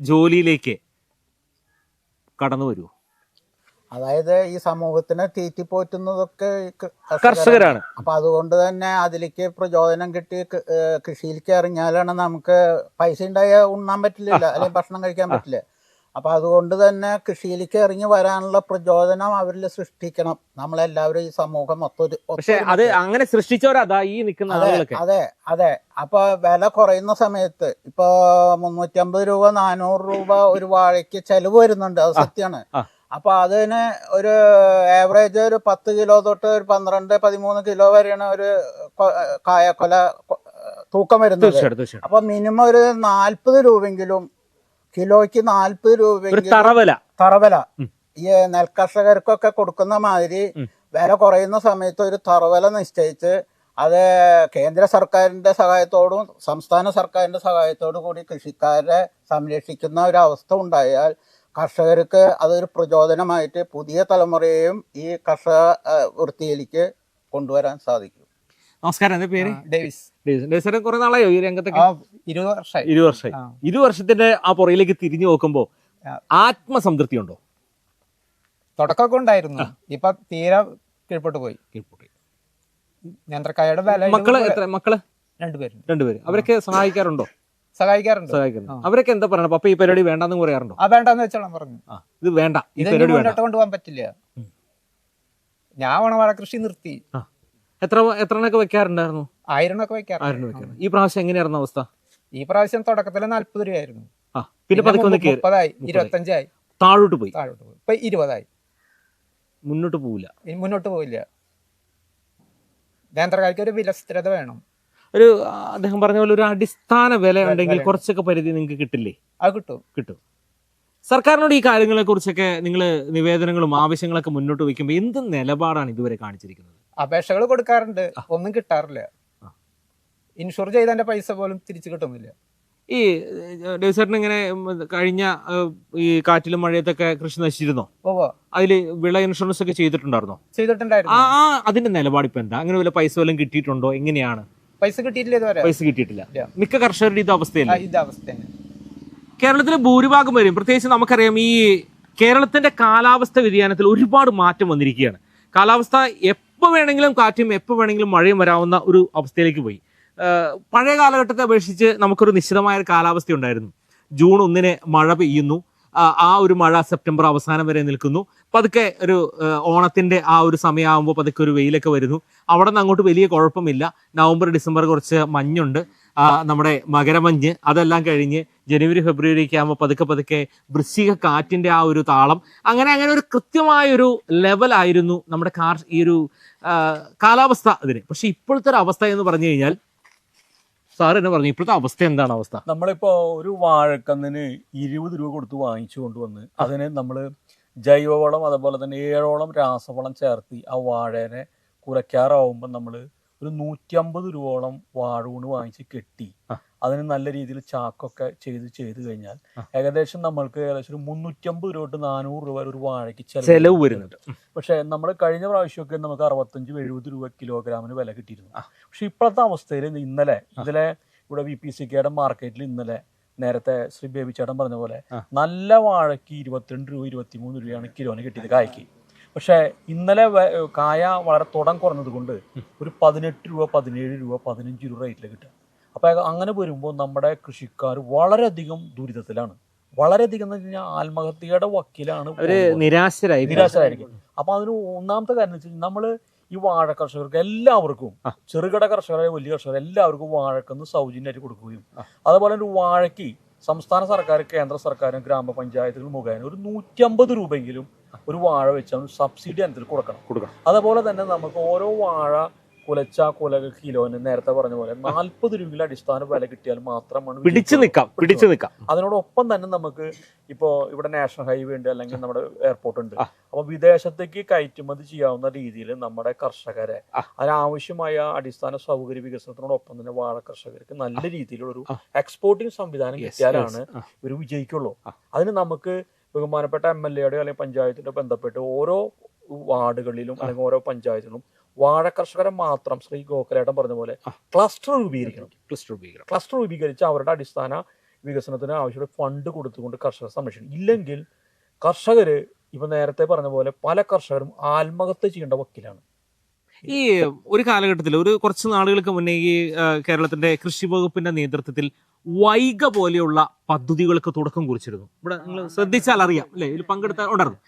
Speaker 4: ജോലിയിലേക്ക് കടന്നു വരുമോ
Speaker 9: അതായത് ഈ സമൂഹത്തിനെ തീറ്റിപ്പോറ്റുന്നതൊക്കെ
Speaker 4: കർഷകരാണ്.
Speaker 9: അപ്പൊ അതുകൊണ്ട് തന്നെ അതിലേക്ക് പ്രചോദനം കിട്ടി കൃഷിയിലേക്ക് ഇറങ്ങിയാലാണ് നമുക്ക് പൈസ ഉണ്ടായ ഉണ്ണാൻ പറ്റില്ല അല്ലെങ്കിൽ ഭക്ഷണം കഴിക്കാൻ പറ്റില്ല. അപ്പൊ അതുകൊണ്ട് തന്നെ കൃഷിയിലേക്ക് ഇറങ്ങി വരാനുള്ള പ്രചോദനം അവരിൽ സൃഷ്ടിക്കണം. നമ്മളെല്ലാവരും ഈ സമൂഹം മൊത്തം
Speaker 4: അത് അങ്ങനെ സൃഷ്ടിച്ചവരതാ ഈ നിൽക്കുന്ന
Speaker 9: അതെ അതെ അപ്പൊ വില കുറയുന്ന സമയത്ത് ഇപ്പൊ മുന്നൂറ്റമ്പത് രൂപ നാനൂറ് രൂപ ഒരു വാഴയ്ക്ക് ചെലവ് വരുന്നുണ്ട്. അത് സത്യമാണ്
Speaker 4: ആ.
Speaker 9: അപ്പൊ അതിന് ഒരു ആവറേജ് ഒരു പത്ത് കിലോ തൊട്ട് ഒരു പന്ത്രണ്ട് പതിമൂന്ന് കിലോ വരെയാണ് ഒരു കായ കായക്കൊല തൂക്കം വരുന്നത്. അപ്പോൾ മിനിമം ഒരു നാൽപ്പത് രൂപയെങ്കിലും കിലോയ്ക്ക് നാൽപ്പത്
Speaker 4: രൂപയെങ്കിലും
Speaker 9: രൂപ
Speaker 4: തറവല.
Speaker 9: തറവല. ഈ നെൽകർഷകർക്കൊക്കെ കൊടുക്കുന്ന മാതിരി വില കുറയുന്ന സമയത്ത് ഒരു തറവല നിശ്ചയിച്ച് അത് കേന്ദ്ര സർക്കാരിന്റെ സഹായത്തോടും സംസ്ഥാന സർക്കാരിന്റെ സഹായത്തോടും കൂടി കൃഷിക്കാരെ സംരക്ഷിക്കുന്ന ഒരു അവസ്ഥ ഉണ്ടായാൽ കർഷകർക്ക് അതൊരു പ്രചോദനമായിട്ട് പുതിയ തലമുറയെയും ഈ കർഷക വൃത്തിയിലേക്ക് കൊണ്ടുവരാൻ സാധിക്കും.
Speaker 4: നമസ്കാരം. എന്റെ പേര്?
Speaker 8: ഡേവിസ്.
Speaker 4: കുറെ നാളായോ ഈ രംഗത്തൊക്കെ?
Speaker 8: ഇരുപത് വർഷമായി. ആ.
Speaker 4: ഇരു വർഷത്തിന്റെ ആ പുറയിലേക്ക് തിരിഞ്ഞു നോക്കുമ്പോ ആത്മസംതൃപ്തി ഉണ്ടോ?
Speaker 8: തുടക്കമൊക്കെ ഉണ്ടായിരുന്നു. ഇപ്പൊ തീരെ കീഴ്പോട്ട് പോയി. കീഴ്പോട്ട്
Speaker 4: മക്കൾ മക്കൾ?
Speaker 8: രണ്ടുപേരും
Speaker 4: രണ്ടുപേരും. അവരൊക്കെ സഹായിക്കാറുണ്ടോ?
Speaker 8: സഹായിക്കാറുണ്ട്.
Speaker 4: സഹായിക്കുന്നു അവരൊക്കെ എന്താ പറയണം പപ്പ ഈ പരിപാടി വേണ്ടെന്ന് പറയാറുണ്ടോ?
Speaker 8: ആ വേണ്ടെന്ന് വെച്ചോളാം പറഞ്ഞു.
Speaker 4: ഇത് വേണ്ട. ഈ പരിപാടി വേണ്ട.
Speaker 8: മുന്നോട്ട് കൊണ്ടുപോകാൻ പറ്റില്ല. ഞാൻ ഓണവാഴ കൃഷി നിർത്തി.
Speaker 4: എത്ര എത്ര എണ്ണൊക്കെ വെക്കാറുണ്ടായിരുന്നു?
Speaker 8: ആയിരം ഒക്കെ വെക്കാറ്
Speaker 4: ആയിരം വെക്കാറ് ഈ പ്രാവശ്യം എങ്ങനെയായിരുന്നു അവസ്ഥ?
Speaker 8: ഈ പ്രാവശ്യം തുടക്കത്തിൽ നാല്പത് രൂപയായിരുന്നു.
Speaker 4: പിന്നെ പതുക്കെ
Speaker 8: മുപ്പതായി. ഇരുപത്തഞ്ചായി.
Speaker 4: താഴോട്ട് പോയി.
Speaker 8: താഴോട്ട് പോയി. ഇപ്പൊ ഇരുപതായി.
Speaker 4: മുന്നോട്ട് പോവില്ല.
Speaker 8: മുന്നോട്ട് പോവില്ല. നേന്ത്രകാലിക്ക് ഒരു വില സ്ഥിരത വേണം.
Speaker 4: ഒരു അദ്ദേഹം പറഞ്ഞ പോലെ ഒരു അടിസ്ഥാന വില ഉണ്ടെങ്കിൽ കുറച്ചൊക്കെ പരിധി നിങ്ങൾക്ക് കിട്ടില്ലേ?
Speaker 8: അത് കിട്ടും.
Speaker 4: കിട്ടും. സർക്കാരിനോട് ഈ കാര്യങ്ങളെ കുറിച്ചൊക്കെ നിങ്ങൾ നിവേദനങ്ങളും ആവശ്യങ്ങളൊക്കെ മുന്നോട്ട് വയ്ക്കുമ്പോൾ എന്ത് നിലപാടാണ് ഇതുവരെ കാണിച്ചിരിക്കുന്നത്?
Speaker 8: അപേക്ഷകൾ കൊടുക്കാറുണ്ട്. ഒന്നും കിട്ടാറില്ല. ഇൻഷുർ ചെയ്തതിന്റെ പൈസ പോലും തിരിച്ചു കിട്ടുന്നില്ല.
Speaker 4: ഈ ഡേസേട്ടൻ ഇങ്ങനെ കഴിഞ്ഞ ഈ കാറ്റിലും മഴയത്തൊക്കെ കൃഷി നശിച്ചിരുന്നോ? അതിൽ വിള ഇൻഷുറൻസ് ഒക്കെ ചെയ്തിട്ടുണ്ടായിരുന്നോ?
Speaker 8: ചെയ്തിട്ടുണ്ടായിരുന്നു.
Speaker 4: ആ അതിന്റെ നിലപാട് ഇപ്പൊ എന്താ അങ്ങനെ വല്ല പൈസ വല്ലതും കിട്ടിയിട്ടുണ്ടോ? എങ്ങനെയാണ്?
Speaker 8: പൈസ കിട്ടിയിട്ടില്ല ഇതുവരെ.
Speaker 4: പൈസ കിട്ടിയിട്ടില്ല. മിക്ക കർഷകരുടെ ഇത് അവസ്ഥയല്ല?
Speaker 8: ഇത് അവസ്ഥ തന്നെ
Speaker 4: കേരളത്തിലെ ഭൂരിഭാഗം വരും പ്രത്യേകിച്ച് നമുക്കറിയാം ഈ കേരളത്തിന്റെ കാലാവസ്ഥ വ്യതിയാനത്തിൽ ഒരുപാട് മാറ്റം വന്നിരിക്കുകയാണ്. കാലാവസ്ഥ എപ്പോൾ വേണമെങ്കിലും കാറ്റും എപ്പോൾ വേണമെങ്കിലും മഴയും വരാവുന്ന ഒരു അവസ്ഥയിലേക്ക് പോയി. പഴയ കാലഘട്ടത്തെ അപേക്ഷിച്ച് നമുക്കൊരു നിശ്ചിതമായ ഒരു കാലാവസ്ഥ ഉണ്ടായിരുന്നു ജൂൺ ഒന്നിന് മഴ പെയ്യുന്നു. ആ ഒരു മഴ സെപ്റ്റംബർ അവസാനം വരെ നിൽക്കുന്നു. പതുക്കെ ഒരു ഓണത്തിന്റെ ആ ഒരു സമയമാകുമ്പോൾ പതുക്കെ ഒരു വെയിലൊക്കെ വരുന്നു. അവിടെ നിന്ന് അങ്ങോട്ട് വലിയ കുഴപ്പമില്ല. നവംബർ ഡിസംബർ കുറച്ച് മഞ്ഞുണ്ട്. നമ്മുടെ മകരമഞ്ഞ് അതെല്ലാം കഴിഞ്ഞ് ജനുവരി ഫെബ്രുവരി ഒക്കെ ആകുമ്പോൾ പതുക്കെ പതുക്കെ വൃശ്ചിക കാറ്റിന്റെ ആ ഒരു താളം. അങ്ങനെ അങ്ങനെ ഒരു കൃത്യമായൊരു ലെവലായിരുന്നു നമ്മുടെ കാർ ഈ ഒരു കാലാവസ്ഥ അതിന്. പക്ഷെ ഇപ്പോഴത്തെ ഒരു അവസ്ഥ എന്ന് പറഞ്ഞു കഴിഞ്ഞാൽ സാർ എന്നെ പറഞ്ഞു ഇപ്പോഴത്തെ അവസ്ഥ എന്താണ് അവസ്ഥ?
Speaker 10: നമ്മളിപ്പോ ഒരു വാഴക്കന്നിന് ഇരുപത് രൂപ കൊടുത്ത് വാങ്ങിച്ചു കൊണ്ടുവന്ന് അതിനെ നമ്മൾ ജൈവവളം അതുപോലെ തന്നെ ഏഴോളം രാസവളം ചേർത്ത് ആ വാഴേനെ കുലയ്ക്കാറാവുമ്പോൾ നമ്മൾ ഒരു നൂറ്റമ്പത് രൂപയോളം വാഴൂണ് വാങ്ങിച്ച് കെട്ടി. അതിന് നല്ല രീതിയിൽ ചാക്കൊക്കെ ചെയ്ത് ചെയ്ത് കഴിഞ്ഞാൽ. ഏകദേശം നമ്മൾക്ക് ഏകദേശം ഒരു മുന്നൂറ്റമ്പത് രൂപ തൊട്ട് നാനൂറ് രൂപ ഒരു വാഴയ്ക്ക്
Speaker 4: ചെലവ് വരുന്നുണ്ട്.
Speaker 10: പക്ഷേ നമ്മൾ കഴിഞ്ഞ പ്രാവശ്യമൊക്കെ നമുക്ക് അറുപത്തഞ്ച് എഴുപത് രൂപ കിലോഗ്രാമിന് വില കിട്ടിയിരുന്നു. പക്ഷെ ഇപ്പോഴത്തെ അവസ്ഥയിൽ ഇന്നലെ ഇന്നലെ ഇവിടെ വി പി സി കെയുടെ മാർക്കറ്റിൽ ഇന്നലെ നേരത്തെ ശ്രീ ബേബി ചേട്ടൻ പറഞ്ഞ പോലെ നല്ല വാഴയ്ക്ക് ഇരുപത്തിരണ്ട് രൂപ ഇരുപത്തിമൂന്ന് രൂപയാണ് കിലോന് കിട്ടിയത് കായ്ക്ക്. പക്ഷേ ഇന്നലെ കായ വളരെ തുടം കുറഞ്ഞത് കൊണ്ട് ഒരു പതിനെട്ട് രൂപ പതിനേഴ് രൂപ പതിനഞ്ച് രൂപ റേറ്റിൽ കിട്ടുക. അപ്പോൾ അങ്ങനെ വരുമ്പോൾ നമ്മുടെ കൃഷിക്കാർ വളരെയധികം ദുരിതത്തിലാണ്. വളരെയധികം എന്ന് വെച്ച് കഴിഞ്ഞാൽ ആത്മഹത്യയുടെ വക്കിലാണ്.
Speaker 4: നിരാശരായി
Speaker 10: നിരാശരായിരിക്കും. അപ്പൊ അതിന് ഒന്നാമത്തെ കാര്യം എന്ന് വെച്ചാൽ നമ്മൾ ഈ വാഴ കർഷകർക്ക് എല്ലാവർക്കും. ചെറുകിട കർഷകരായ വലിയ കർഷകർ എല്ലാവർക്കും വാഴക്കന്ന് സൗജന്യമായിട്ട് കൊടുക്കുകയും. അതുപോലെ ഒരു വാഴയ്ക്ക് സംസ്ഥാന സർക്കാർ കേന്ദ്ര സർക്കാരും ഗ്രാമപഞ്ചായത്തുകൾ മുഖേന ഒരു നൂറ്റമ്പത് രൂപയെങ്കിലും ഒരു വാഴ വെച്ചാൽ സബ്സിഡി അനത്തിൽ കൊടുക്കണം
Speaker 4: കൊടുക്കണം.
Speaker 10: അതുപോലെ തന്നെ നമുക്ക് ഓരോ വാഴ കുലച്ച കുലക കിലോന് നേരത്തെ പറഞ്ഞ പോലെ നാൽപ്പത് രൂപയിലെ അടിസ്ഥാന വില കിട്ടിയാൽ മാത്രമാണ്
Speaker 4: പിടിച്ചു നിൽക്കാം പിടിച്ചു നിൽക്കാം.
Speaker 10: അതിനോടൊപ്പം തന്നെ നമുക്ക് ഇപ്പോ ഇവിടെ നാഷണൽ ഹൈവേ ഉണ്ട് അല്ലെങ്കിൽ നമ്മുടെ എയർപോർട്ട് ഉണ്ട്.
Speaker 4: അപ്പോൾ
Speaker 10: അപ്പൊ വിദേശത്തേക്ക് കയറ്റുമതി ചെയ്യാവുന്ന രീതിയിൽ നമ്മുടെ കർഷകരെ. അതിനാവശ്യമായ അടിസ്ഥാന സൗകര്യ വികസനത്തിനോടൊപ്പം തന്നെ വാഴ കർഷകർക്ക് നല്ല രീതിയിലുള്ള ഒരു എക്സ്പോർട്ടിംഗ് സംവിധാനം കിട്ടിയാലാണ്. ഇവർ വിജയിക്കുള്ളൂ. അതിന് നമുക്ക് ബഹുമാനപ്പെട്ട എം എൽ എയുടെ അല്ലെങ്കിൽ പഞ്ചായത്തിന്റെ ബന്ധപ്പെട്ട് ഓരോ വാർഡുകളിലും അല്ലെങ്കിൽ ഓരോ പഞ്ചായത്തിലും വാഴ കർഷകരെ മാത്രം ശ്രീ ഗോഖലേട്ടൻ പറഞ്ഞ പോലെ. ക്ലസ്റ്റർ രൂപീകരിക്കണം.
Speaker 4: ക്ലസ്റ്റർ രൂപീകരിക്കണം
Speaker 10: ക്ലസ്റ്റർ രൂപീകരിച്ച് അവരുടെ അടിസ്ഥാന വികസനത്തിന് ആവശ്യമുള്ള ഫണ്ട് കൊടുത്തുകൊണ്ട് കർഷകരെ സംരക്ഷിക്കണം. ഇല്ലെങ്കിൽ കർഷകർ ഇപ്പൊ നേരത്തെ പറഞ്ഞ പോലെ പല കർഷകരും ആത്മഹത്യ ചെയ്യേണ്ട വക്കിലാണ്.
Speaker 4: ഈ ഒരു കാലഘട്ടത്തിൽ ഒരു കുറച്ച് നാളുകൾക്ക് മുന്നേ ഈ കേരളത്തിന്റെ കൃഷി വകുപ്പിന്റെ നേതൃത്വത്തിൽ വൈഗ പോലെയുള്ള പദ്ധതികൾക്ക് തുടക്കം കുറിച്ചിരുന്നു. ഇവിടെ നിങ്ങൾ ശ്രദ്ധിച്ചാൽ അറിയാം. അല്ലെ? ഇതിൽ പങ്കെടുത്ത ഉണ്ടായിരുന്നു.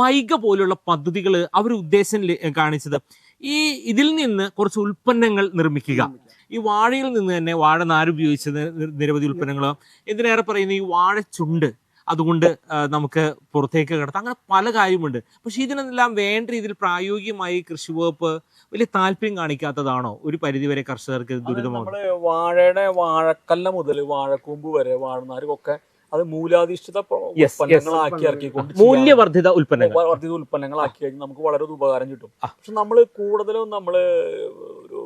Speaker 4: വൈഗ പോലെയുള്ള പദ്ധതികൾ അവർ ഉദ്ദേശം കാണിച്ചത് ഈ ഇതിൽ നിന്ന് കുറച്ച് ഉൽപ്പന്നങ്ങൾ നിർമ്മിക്കുക. ഈ വാഴയിൽ നിന്ന് തന്നെ വാഴ നാര് ഉപയോഗിച്ച് നി- നി- നിരവധി ഉൽപ്പന്നങ്ങൾ എന്തിനേറെ പറയുന്ന ഈ വാഴച്ചുണ്ട് അതുകൊണ്ട് നമുക്ക് പുറത്തേക്ക് കിടത്താം. അങ്ങനെ പല കാര്യമുണ്ട്. പക്ഷെ ഇതിനെല്ലാം വേണ്ട രീതിയിൽ പ്രായോഗികമായി കൃഷി വകുപ്പ് വലിയ താല്പര്യം കാണിക്കാത്തതാണോ? ഒരു പരിധിവരെ കർഷകർക്ക്
Speaker 10: ദുരിതമാണ് വാഴയുടെ വാഴക്കല്ല മുതൽ വാഴക്കൂമ്പ് വരെ വാഴനാരൊക്കെ അത്
Speaker 4: മൂലാധിഷ്ഠിത.
Speaker 10: ഉൽപ്പന്നങ്ങളാക്കി ഇറക്കിക്കൊണ്ട്
Speaker 4: മൂല്യവർദ്ധിത ഉൽപ്പന്നങ്ങൾ.
Speaker 10: വർദ്ധിത ഉൽപ്പന്നങ്ങളാക്കി കഴിഞ്ഞാൽ നമുക്ക് വളരെ ഒരു ഉപകാരം കിട്ടും. പക്ഷെ നമ്മൾ കൂടുതലും നമ്മൾ ഒരു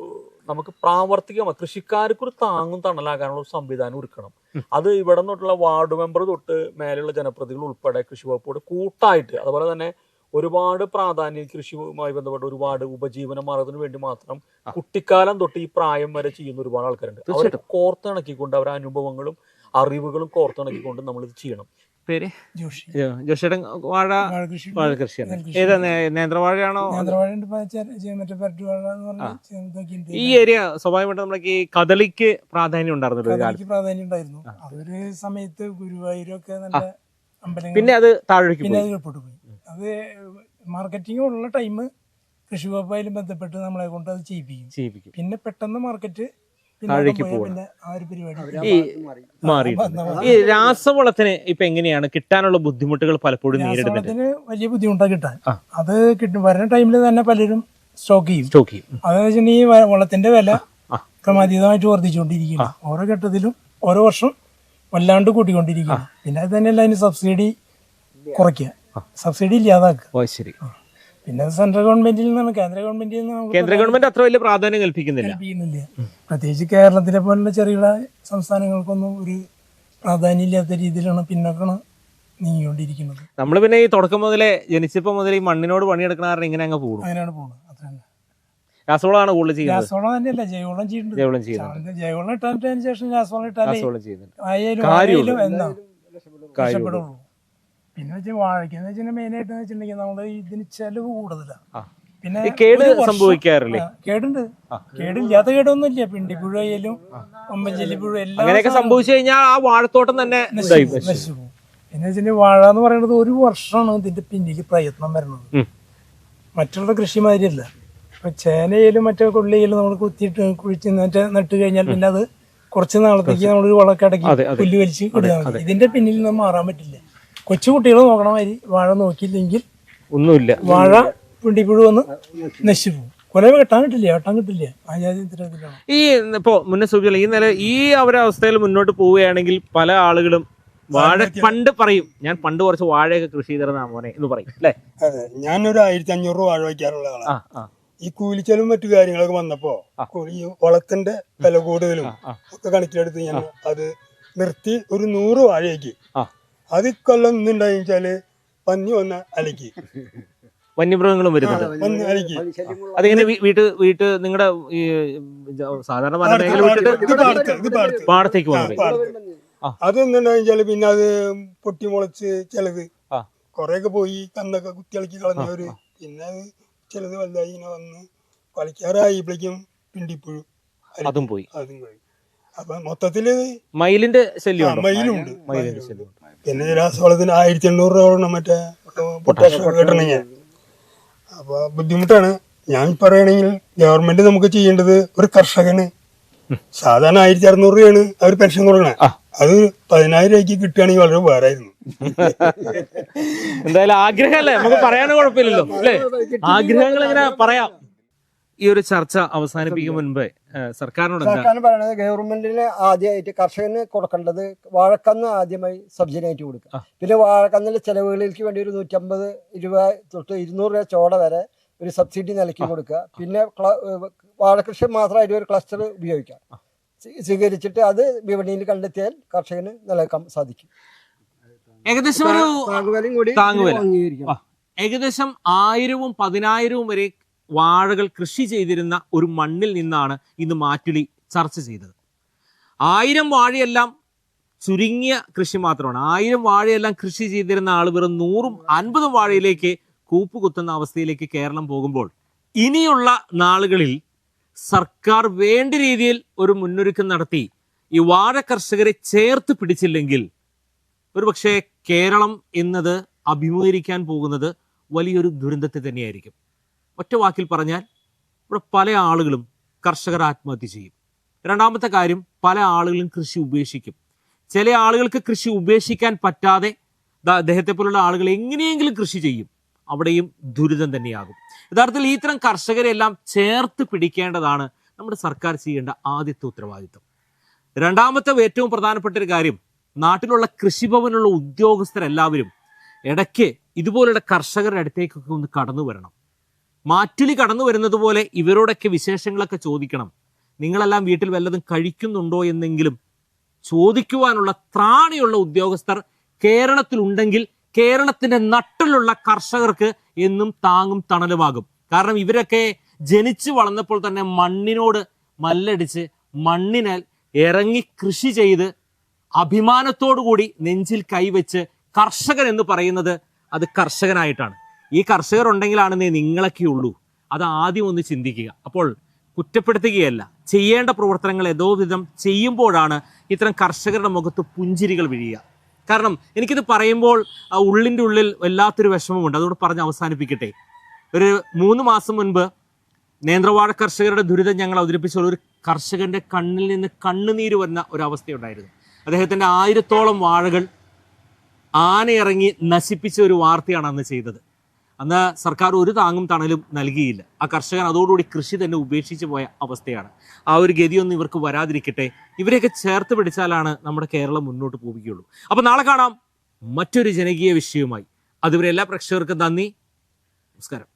Speaker 10: നമുക്ക് പ്രാവർത്തികമായി കൃഷിക്കാർക്ക് ഒരു താങ്ങും തണലാകാനുള്ള ഒരു സംവിധാനം ഒരുക്കണം. അത് ഇവിടെ നിന്നുള്ള വാർഡ് മെമ്പർ തൊട്ട് മേലെയുള്ള ജനപ്രതികൾ ഉൾപ്പെടെ കൃഷി വകുപ്പോട് കൂട്ടായിട്ട് അതുപോലെ തന്നെ ഒരുപാട് പ്രാധാന്യം കൃഷിയുമായി ബന്ധപ്പെട്ട് ഒരുപാട് ഉപജീവന മാർഗത്തിന് വേണ്ടി മാത്രം കുട്ടിക്കാലം തൊട്ട് ഈ പ്രായം വരെ ചെയ്യുന്ന ഒരുപാട് ആൾക്കാരുണ്ട്. അവരെ
Speaker 4: തീർച്ചയായിട്ടും.
Speaker 10: കോർത്തിണക്കിക്കൊണ്ട് അവരുടെ അനുഭവങ്ങളും അറിവുകളും കോർത്തിണക്കിക്കൊണ്ട് നമ്മൾ ഇത് ചെയ്യണം.
Speaker 4: പേര്?
Speaker 11: ജോഷി.
Speaker 4: ജോഷിയുടെ വാഴ
Speaker 11: വാഴ കൃഷി
Speaker 4: കൃഷിയാണ് ഏതാ നേന്ത്രവാഴയാണോ. ഈ ഏരിയ സ്വാഭാവികമായിട്ട് നമ്മളൊക്കെ ഈ കദളിക്ക് പ്രാധാന്യം
Speaker 11: ഉണ്ടായിരുന്നു പ്രാധാന്യം ഉണ്ടായിരുന്നു. അതൊരു സമയത്ത് ഗുരുവായൂരൊക്കെ നല്ല അമ്പലങ്ങൾ
Speaker 4: പിന്നെ അത് താഴേക്ക്
Speaker 11: പിന്നെ അത് പോയി. അത് മാർക്കറ്റിംഗ് ഉള്ള ടൈം കൃഷി വകുപ്പായാലും ബന്ധപ്പെട്ട് നമ്മളെ കൊണ്ട് അത് ചെയ്യിപ്പിക്കും. പിന്നെ പെട്ടെന്ന് മാർക്കറ്റ്
Speaker 4: താഴേക്ക്
Speaker 11: പോകുന്നത് ആ ഒരു പരിപാടി
Speaker 4: ഈ മാറിയിട്ടുണ്ട്. ഈ രാസവളത്തിന് ഇപ്പൊ എങ്ങനെയാണ് കിട്ടാനുള്ള ബുദ്ധിമുട്ടുകൾ പലപ്പോഴും നേരിടുന്നുണ്ട്?
Speaker 11: അതിന് വലിയ ബുദ്ധിമുട്ടാണ് കിട്ടാൻ. അത് കിട്ടും. വരുന്ന ടൈമിൽ തന്നെ പലരും സ്റ്റോക്ക് ചെയ്യും.
Speaker 4: സ്റ്റോക്ക് ചെയ്യും.
Speaker 11: അതെന്ന് വെച്ചിട്ടുണ്ടെങ്കിൽ ഈ വളത്തിന്റെ വില ക്രമാതീതമായിട്ട് വർദ്ധിച്ചുകൊണ്ടിരിക്കുകയാണ് ഓരോ ഘട്ടത്തിലും ഓരോ വർഷം വല്ലാണ്ട് കൂട്ടിക്കൊണ്ടിരിക്കുകയാണ് പിന്നെ അത് തന്നെയല്ല അതിന് സബ്സിഡി കുറയ്ക്കുക. സബ്സിഡി ഇല്ലാതാക്കുക.
Speaker 4: ശരി.
Speaker 11: പിന്നെ സെൻട്രൽ ഗവൺമെന്റിൽ നിന്നാണ് കേന്ദ്ര ഗവൺമെന്റിൽ നിന്ന്
Speaker 4: കേന്ദ്ര ഗവൺമെന്റ് അത്ര വലിയ പ്രാധാന്യം കൽപ്പിക്കുന്നില്ല.
Speaker 11: കൽപ്പിക്കുന്നില്ല. പ്രത്യേകിച്ച് കേരളത്തിലെ പോലുള്ള ചെറിയ സംസ്ഥാനങ്ങൾക്കൊന്നും ഒരു പ്രാധാന്യമില്ലാത്ത രീതിയിലാണ് പിന്നോക്കാണ് നീങ്ങിക്കൊണ്ടിരിക്കുന്നത്.
Speaker 4: നമ്മൾ പിന്നെ ഈ തുടക്കം മുതലേ ജനിച്ചപ്പോ മുതൽ ഈ മണ്ണിനോട് പണിയെടുക്കണ കാരണം ഇങ്ങനെ അങ്ങ് പോകും.
Speaker 11: അങ്ങനെയാണ് പോകുന്നത് അത്ര
Speaker 4: രാസവളമാണ് കൂടുതൽ ചെയ്യുന്നത്.
Speaker 11: രാസവളം തന്നെയല്ല ജൈവവളം ചെയ്യുന്നുണ്ട്.
Speaker 4: ജൈവവളം ചെയ്യുന്നുണ്ട്.
Speaker 11: ജൈവവളം ഇട്ടതിന് ശേഷം രാസവളം ഇട്ടാലും
Speaker 4: കാര്യമുള്ളൂ.
Speaker 11: എന്താ രക്ഷപ്പെടുള്ളൂ. പിന്നെ വെച്ചാൽ വാഴയ്ക്ക് എന്ന് വെച്ചാൽ മെയിൻ ആയിട്ട് വെച്ചിട്ടുണ്ടെങ്കിൽ നമ്മൾ ഇതിന് ചെലവ് കൂടുതലാണ്. പിന്നെ
Speaker 4: കേട് സംഭവിക്കാറില്ലേ?
Speaker 11: കേടുണ്ട്. കേടില്ലാത്ത കേടൊന്നും ഇല്ല പിണ്ടിപ്പുഴ ആയാലും ഒമ്പഞ്ചെല്ലിപ്പുഴ എല്ലാം
Speaker 4: അങ്ങനെയൊക്കെ സംഭവിച്ചു കഴിഞ്ഞാൽ ആ വാഴത്തോട്ടം തന്നെ
Speaker 11: നശിച്ചു പോകും പിന്നെ വാഴ എന്ന് പറയുന്നത് ഒരു വർഷമാണ് ഇതിന്റെ പിന്നിൽ പ്രയത്നം വരുന്നത്. മറ്റുള്ള കൃഷി മാതിരിയല്ല ഇപ്പൊ ചേനയിലും മറ്റേ കൊള്ളിയിലും നമ്മൾ കുത്തിയിട്ട് കുഴിച്ച് മറ്റേ നട്ട് കഴിഞ്ഞാൽ പിന്നെ അത് കുറച്ച് നാളത്തേക്ക്
Speaker 4: നമ്മളൊരു വളക്കടക്കി.
Speaker 11: പുല്ല് വലിച്ച് കൊടുക്കാൻ ഇതിന്റെ പിന്നിൽ നിന്ന് മാറാൻ പറ്റില്ല. കൊച്ചു കുട്ടികൾ നോക്കണ മാതിരി വാഴ നോക്കിയില്ലെങ്കിൽ
Speaker 4: ഒന്നുമില്ല.
Speaker 11: വാഴ പിണ്ടിപ്പുഴ വന്ന് നശിച്ചു പോകും. കിട്ടില്ല വെട്ടാൻ കിട്ടില്ല.
Speaker 4: ഈ ഇപ്പോ മുന്നേ സൂചിച്ചില്ല ഈ നില ഈ അവരവസ്ഥയിൽ മുന്നോട്ട് പോവുകയാണെങ്കിൽ പല ആളുകളും വാഴ പണ്ട് പറയും ഞാൻ പണ്ട് കുറച്ച് വാഴയൊക്കെ കൃഷി ചെയ്തിരുന്ന മോനെ എന്ന് പറയും അല്ലേ?
Speaker 12: അതെ. ഞാനൊരു ആയിരത്തി അഞ്ഞൂറ് രൂപ വാഴ വയ്ക്കാറുള്ള ആളാണ് ഈ കൂലിച്ചലും മറ്റു കാര്യങ്ങളൊക്കെ വന്നപ്പോ ഈ വളത്തിന്റെ വില കൂടുതലും ഒക്കെ കണക്കിലെടുത്ത് ഞാൻ അത് നിർത്തി ഒരു നൂറ് വാഴയ്ക്ക്
Speaker 4: ആ.
Speaker 12: അത് കൊല്ലം നിന്നുണ്ടായി വെച്ചാൽ പന്നി വന്ന് അലക്കി.
Speaker 4: വന്യമൃഗങ്ങളും വരുന്നുണ്ട്.
Speaker 12: വീട്ടിൽ അലക്കി.
Speaker 4: അതിങ്ങനെ വീ- വീട്ട് വീട്ട് നിങ്ങളുടെ ഈ ജ- സാധാരണ വിട്ടിട്ട്
Speaker 12: ഇത് പാടത്ത് ഇത് പാടത്ത്.
Speaker 4: പാടത്തേക്ക്
Speaker 12: ആ. വെച്ചാൽ പിന്നെ അത് പൊട്ടി മുളച്ച് ചിലത്.
Speaker 4: ആ.
Speaker 12: കൊറേയൊക്കെ പോയി കന്നൊക്കെ കുത്തിളക്കി കളഞ്ഞവര് പിന്നെ അത് ചിലത് വലുതായി ഇങ്ങനെ വന്ന് കളിക്കാറായപ്പോഴേക്കും പിണ്ടിപ്പുഴു. അലക്കി.
Speaker 4: അതും പോയി.
Speaker 12: അതും പോയി. അപ്പൊ മൊത്തത്തിൽ
Speaker 4: മയിലിന്റെ ശല്യം?
Speaker 12: മയിലുണ്ട്.
Speaker 4: മയിലിന്റെ ശല്യം
Speaker 12: പിന്നെ രാസവളത്തിന് ആയിരത്തി എണ്ണൂറ് രൂപ മറ്റേ പൊട്ടാഷ് കിട്ടണമെങ്കിൽ അപ്പൊ ബുദ്ധിമുട്ടാണ്. ഞാൻ പറയണെങ്കിൽ ഗവൺമെന്റ് നമുക്ക് ചെയ്യേണ്ടത് ഒരു കർഷകന് സാധാരണ ആയിരത്തി അറുന്നൂറ് രൂപയാണ് അവർ പെൻഷൻ കൊടുക്കണേ. അത് പതിനായിരം രൂപയ്ക്ക് കിട്ടുകയാണെങ്കിൽ വളരെ ഉപകാരമായിരുന്നു.
Speaker 4: എന്തായാലും ആഗ്രഹമല്ലേ? നമുക്ക് പറയാനും കുഴപ്പമില്ലല്ലോ അല്ലേ? ആഗ്രഹങ്ങൾ എങ്ങനെ പറയാം. ഈ ഒരു ചർച്ച അവസാനിപ്പിക്കും മുൻപ്. സർക്കാരിനോട്
Speaker 6: സർക്കാർ പറയുന്നത് ഗവൺമെന്റിന് ആദ്യമായിട്ട് കർഷകന് കൊടുക്കേണ്ടത് വാഴക്കന്ന് ആദ്യമായി സബ്സിഡി ആയിട്ട് കൊടുക്കുക പിന്നെ വാഴക്കന്നിലെ ചെലവുകളിലേക്ക് വേണ്ടി ഒരു നൂറ്റമ്പത് രൂപ തൊട്ട് ഇരുന്നൂറ് രൂപ ചോട വരെ ഒരു സബ്സിഡി നിലയ്ക്ക് കൊടുക്കുക. പിന്നെ വാഴകൃഷി മാത്രമായിട്ട് ഒരു ക്ലസ്റ്റർ ഉപയോഗിക്കാം സ്വീ- സ്വീകരിച്ചിട്ട് അത് വിപണിയിൽ കണ്ടെത്തിയാൽ കർഷകന് നിലനിൽക്കാൻ സാധിക്കും.
Speaker 4: ഏകദേശം ഒരു
Speaker 6: താങ്ങുവിലയും കൂടി.
Speaker 4: ഏകദേശം ആയിരവും പതിനായിരവും വരെ വാഴകൾ കൃഷി ചെയ്തിരുന്ന ഒരു മണ്ണിൽ നിന്നാണ് ഇന്ന് മാറ്റുലി ചർച്ച ചെയ്തത്. ആയിരം വാഴയെല്ലാം ചുരുങ്ങിയ കൃഷി മാത്രമാണ്. ആയിരം വാഴയെല്ലാം കൃഷി ചെയ്തിരുന്ന ആൾ വെറും നൂറും അൻപതും വാഴയിലേക്ക് കൂപ്പുകുത്തുന്ന അവസ്ഥയിലേക്ക് കേരളം പോകുമ്പോൾ ഇനിയുള്ള നാളുകളിൽ സർക്കാർ വേണ്ട രീതിയിൽ ഒരു മുന്നൊരുക്കം നടത്തി ഈ വാഴ കർഷകരെ ചേർത്ത് പിടിച്ചില്ലെങ്കിൽ ഒരുപക്ഷെ കേരളം എന്നത് അഭിമുഖീകരിക്കാൻ പോകുന്നത് വലിയൊരു ദുരന്തത്തെ തന്നെയായിരിക്കും. ഒറ്റ വാക്കിൽ പറഞ്ഞാൽ ഇവിടെ പല ആളുകളും കർഷകർ ആത്മഹത്യ ചെയ്യും. രണ്ടാമത്തെ കാര്യം പല ആളുകളും കൃഷി ഉപേക്ഷിക്കും. ചില ആളുകൾക്ക് കൃഷി ഉപേക്ഷിക്കാൻ പറ്റാതെ അദ്ദേഹത്തെ പോലുള്ള ആളുകൾ എങ്ങനെയെങ്കിലും കൃഷി ചെയ്യും. അവിടെയും ദുരിതം തന്നെയാകും. യഥാർത്ഥത്തിൽ ഇത്തരം കർഷകരെ എല്ലാം ചേർത്ത് പിടിക്കേണ്ടതാണ് നമ്മുടെ സർക്കാർ ചെയ്യേണ്ട ആദ്യത്തെ ഉത്തരവാദിത്വം. രണ്ടാമത്തെ ഏറ്റവും പ്രധാനപ്പെട്ട ഒരു കാര്യം നാട്ടിലുള്ള കൃഷിഭവനുള്ള ഉദ്യോഗസ്ഥരെല്ലാവരും ഇടയ്ക്ക് ഇതുപോലുള്ള കർഷകരുടെ അടുത്തേക്കൊക്കെ ഒന്ന് കടന്നു വരണം. മാറ്റുലി കടന്നു വരുന്നത് പോലെ ഇവരോടൊക്കെ വിശേഷങ്ങളൊക്കെ ചോദിക്കണം. നിങ്ങളെല്ലാം വീട്ടിൽ വല്ലതും കഴിക്കുന്നുണ്ടോ എന്നെങ്കിലും ചോദിക്കുവാനുള്ള ത്രാണിയുള്ള ഉദ്യോഗസ്ഥർ കേരളത്തിലുണ്ടെങ്കിൽ കേരളത്തിന്റെ നട്ടിലുള്ള കർഷകർക്ക് എന്നും താങ്ങും തണലുമാകും. കാരണം ഇവരൊക്കെ ജനിച്ചു വളർന്നപ്പോൾ തന്നെ മണ്ണിനോട് മല്ലടിച്ച് മണ്ണിനാൽ ഇറങ്ങി കൃഷി ചെയ്ത് അഭിമാനത്തോടു കൂടി നെഞ്ചിൽ കൈവച്ച് കർഷകൻ എന്ന് പറയുന്നത് അത് കർഷകനായിട്ടാണ്. ഈ കർഷകർ ഉണ്ടെങ്കിലാണെന്നേ നിങ്ങളൊക്കെ ഉള്ളൂ. അത് ആദ്യം ഒന്ന് ചിന്തിക്കുക. അപ്പോൾ കുറ്റപ്പെടുത്തുകയല്ല ചെയ്യേണ്ട പ്രവർത്തനങ്ങൾ യഥോവിധം ചെയ്യുമ്പോഴാണ് ഇത്തരം കർഷകരുടെ മുഖത്ത് പുഞ്ചിരികൾ വീഴുക. കാരണം എനിക്കിത് പറയുമ്പോൾ ഉള്ളിന്റെ ഉള്ളിൽ വല്ലാത്തൊരു വിഷമമുണ്ട്. അതുകൊണ്ട് പറഞ്ഞ് അവസാനിപ്പിക്കട്ടെ. ഒരു മൂന്ന് മാസം മുൻപ് നേന്ത്രവാഴ കർഷകരുടെ ദുരിതം ഞങ്ങൾ അവതരിപ്പിച്ച ഒരു കർഷകന്റെ കണ്ണിൽ നിന്ന് കണ്ണുനീര് വരുന്ന ഒരവസ്ഥയുണ്ടായിരുന്നു. അദ്ദേഹത്തിന്റെ ആയിരത്തോളം വാഴകൾ ആനയിറങ്ങി നശിപ്പിച്ച ഒരു വാർത്തയാണ് അന്ന് ചെയ്തത്. അന്ന് സർക്കാർ ഒരു താങ്ങും തണലും നൽകിയില്ല. ആ കർഷകൻ അതോടുകൂടി കൃഷി തന്നെ ഉപേക്ഷിച്ച് പോയ അവസ്ഥയാണ്. ആ ഒരു ഗതിയൊന്നും ഇവർക്ക് വരാതിരിക്കട്ടെ. ഇവരെയൊക്കെ ചേർത്ത് പിടിച്ചാലാണ് നമ്മുടെ കേരളം മുന്നോട്ട് പോവുകയുള്ളൂ. അപ്പോൾ നാളെ കാണാം മറ്റൊരു ജനകീയ വിഷയവുമായി. അതുവരെ എല്ലാ പ്രേക്ഷകർക്കും നന്ദി. നമസ്കാരം.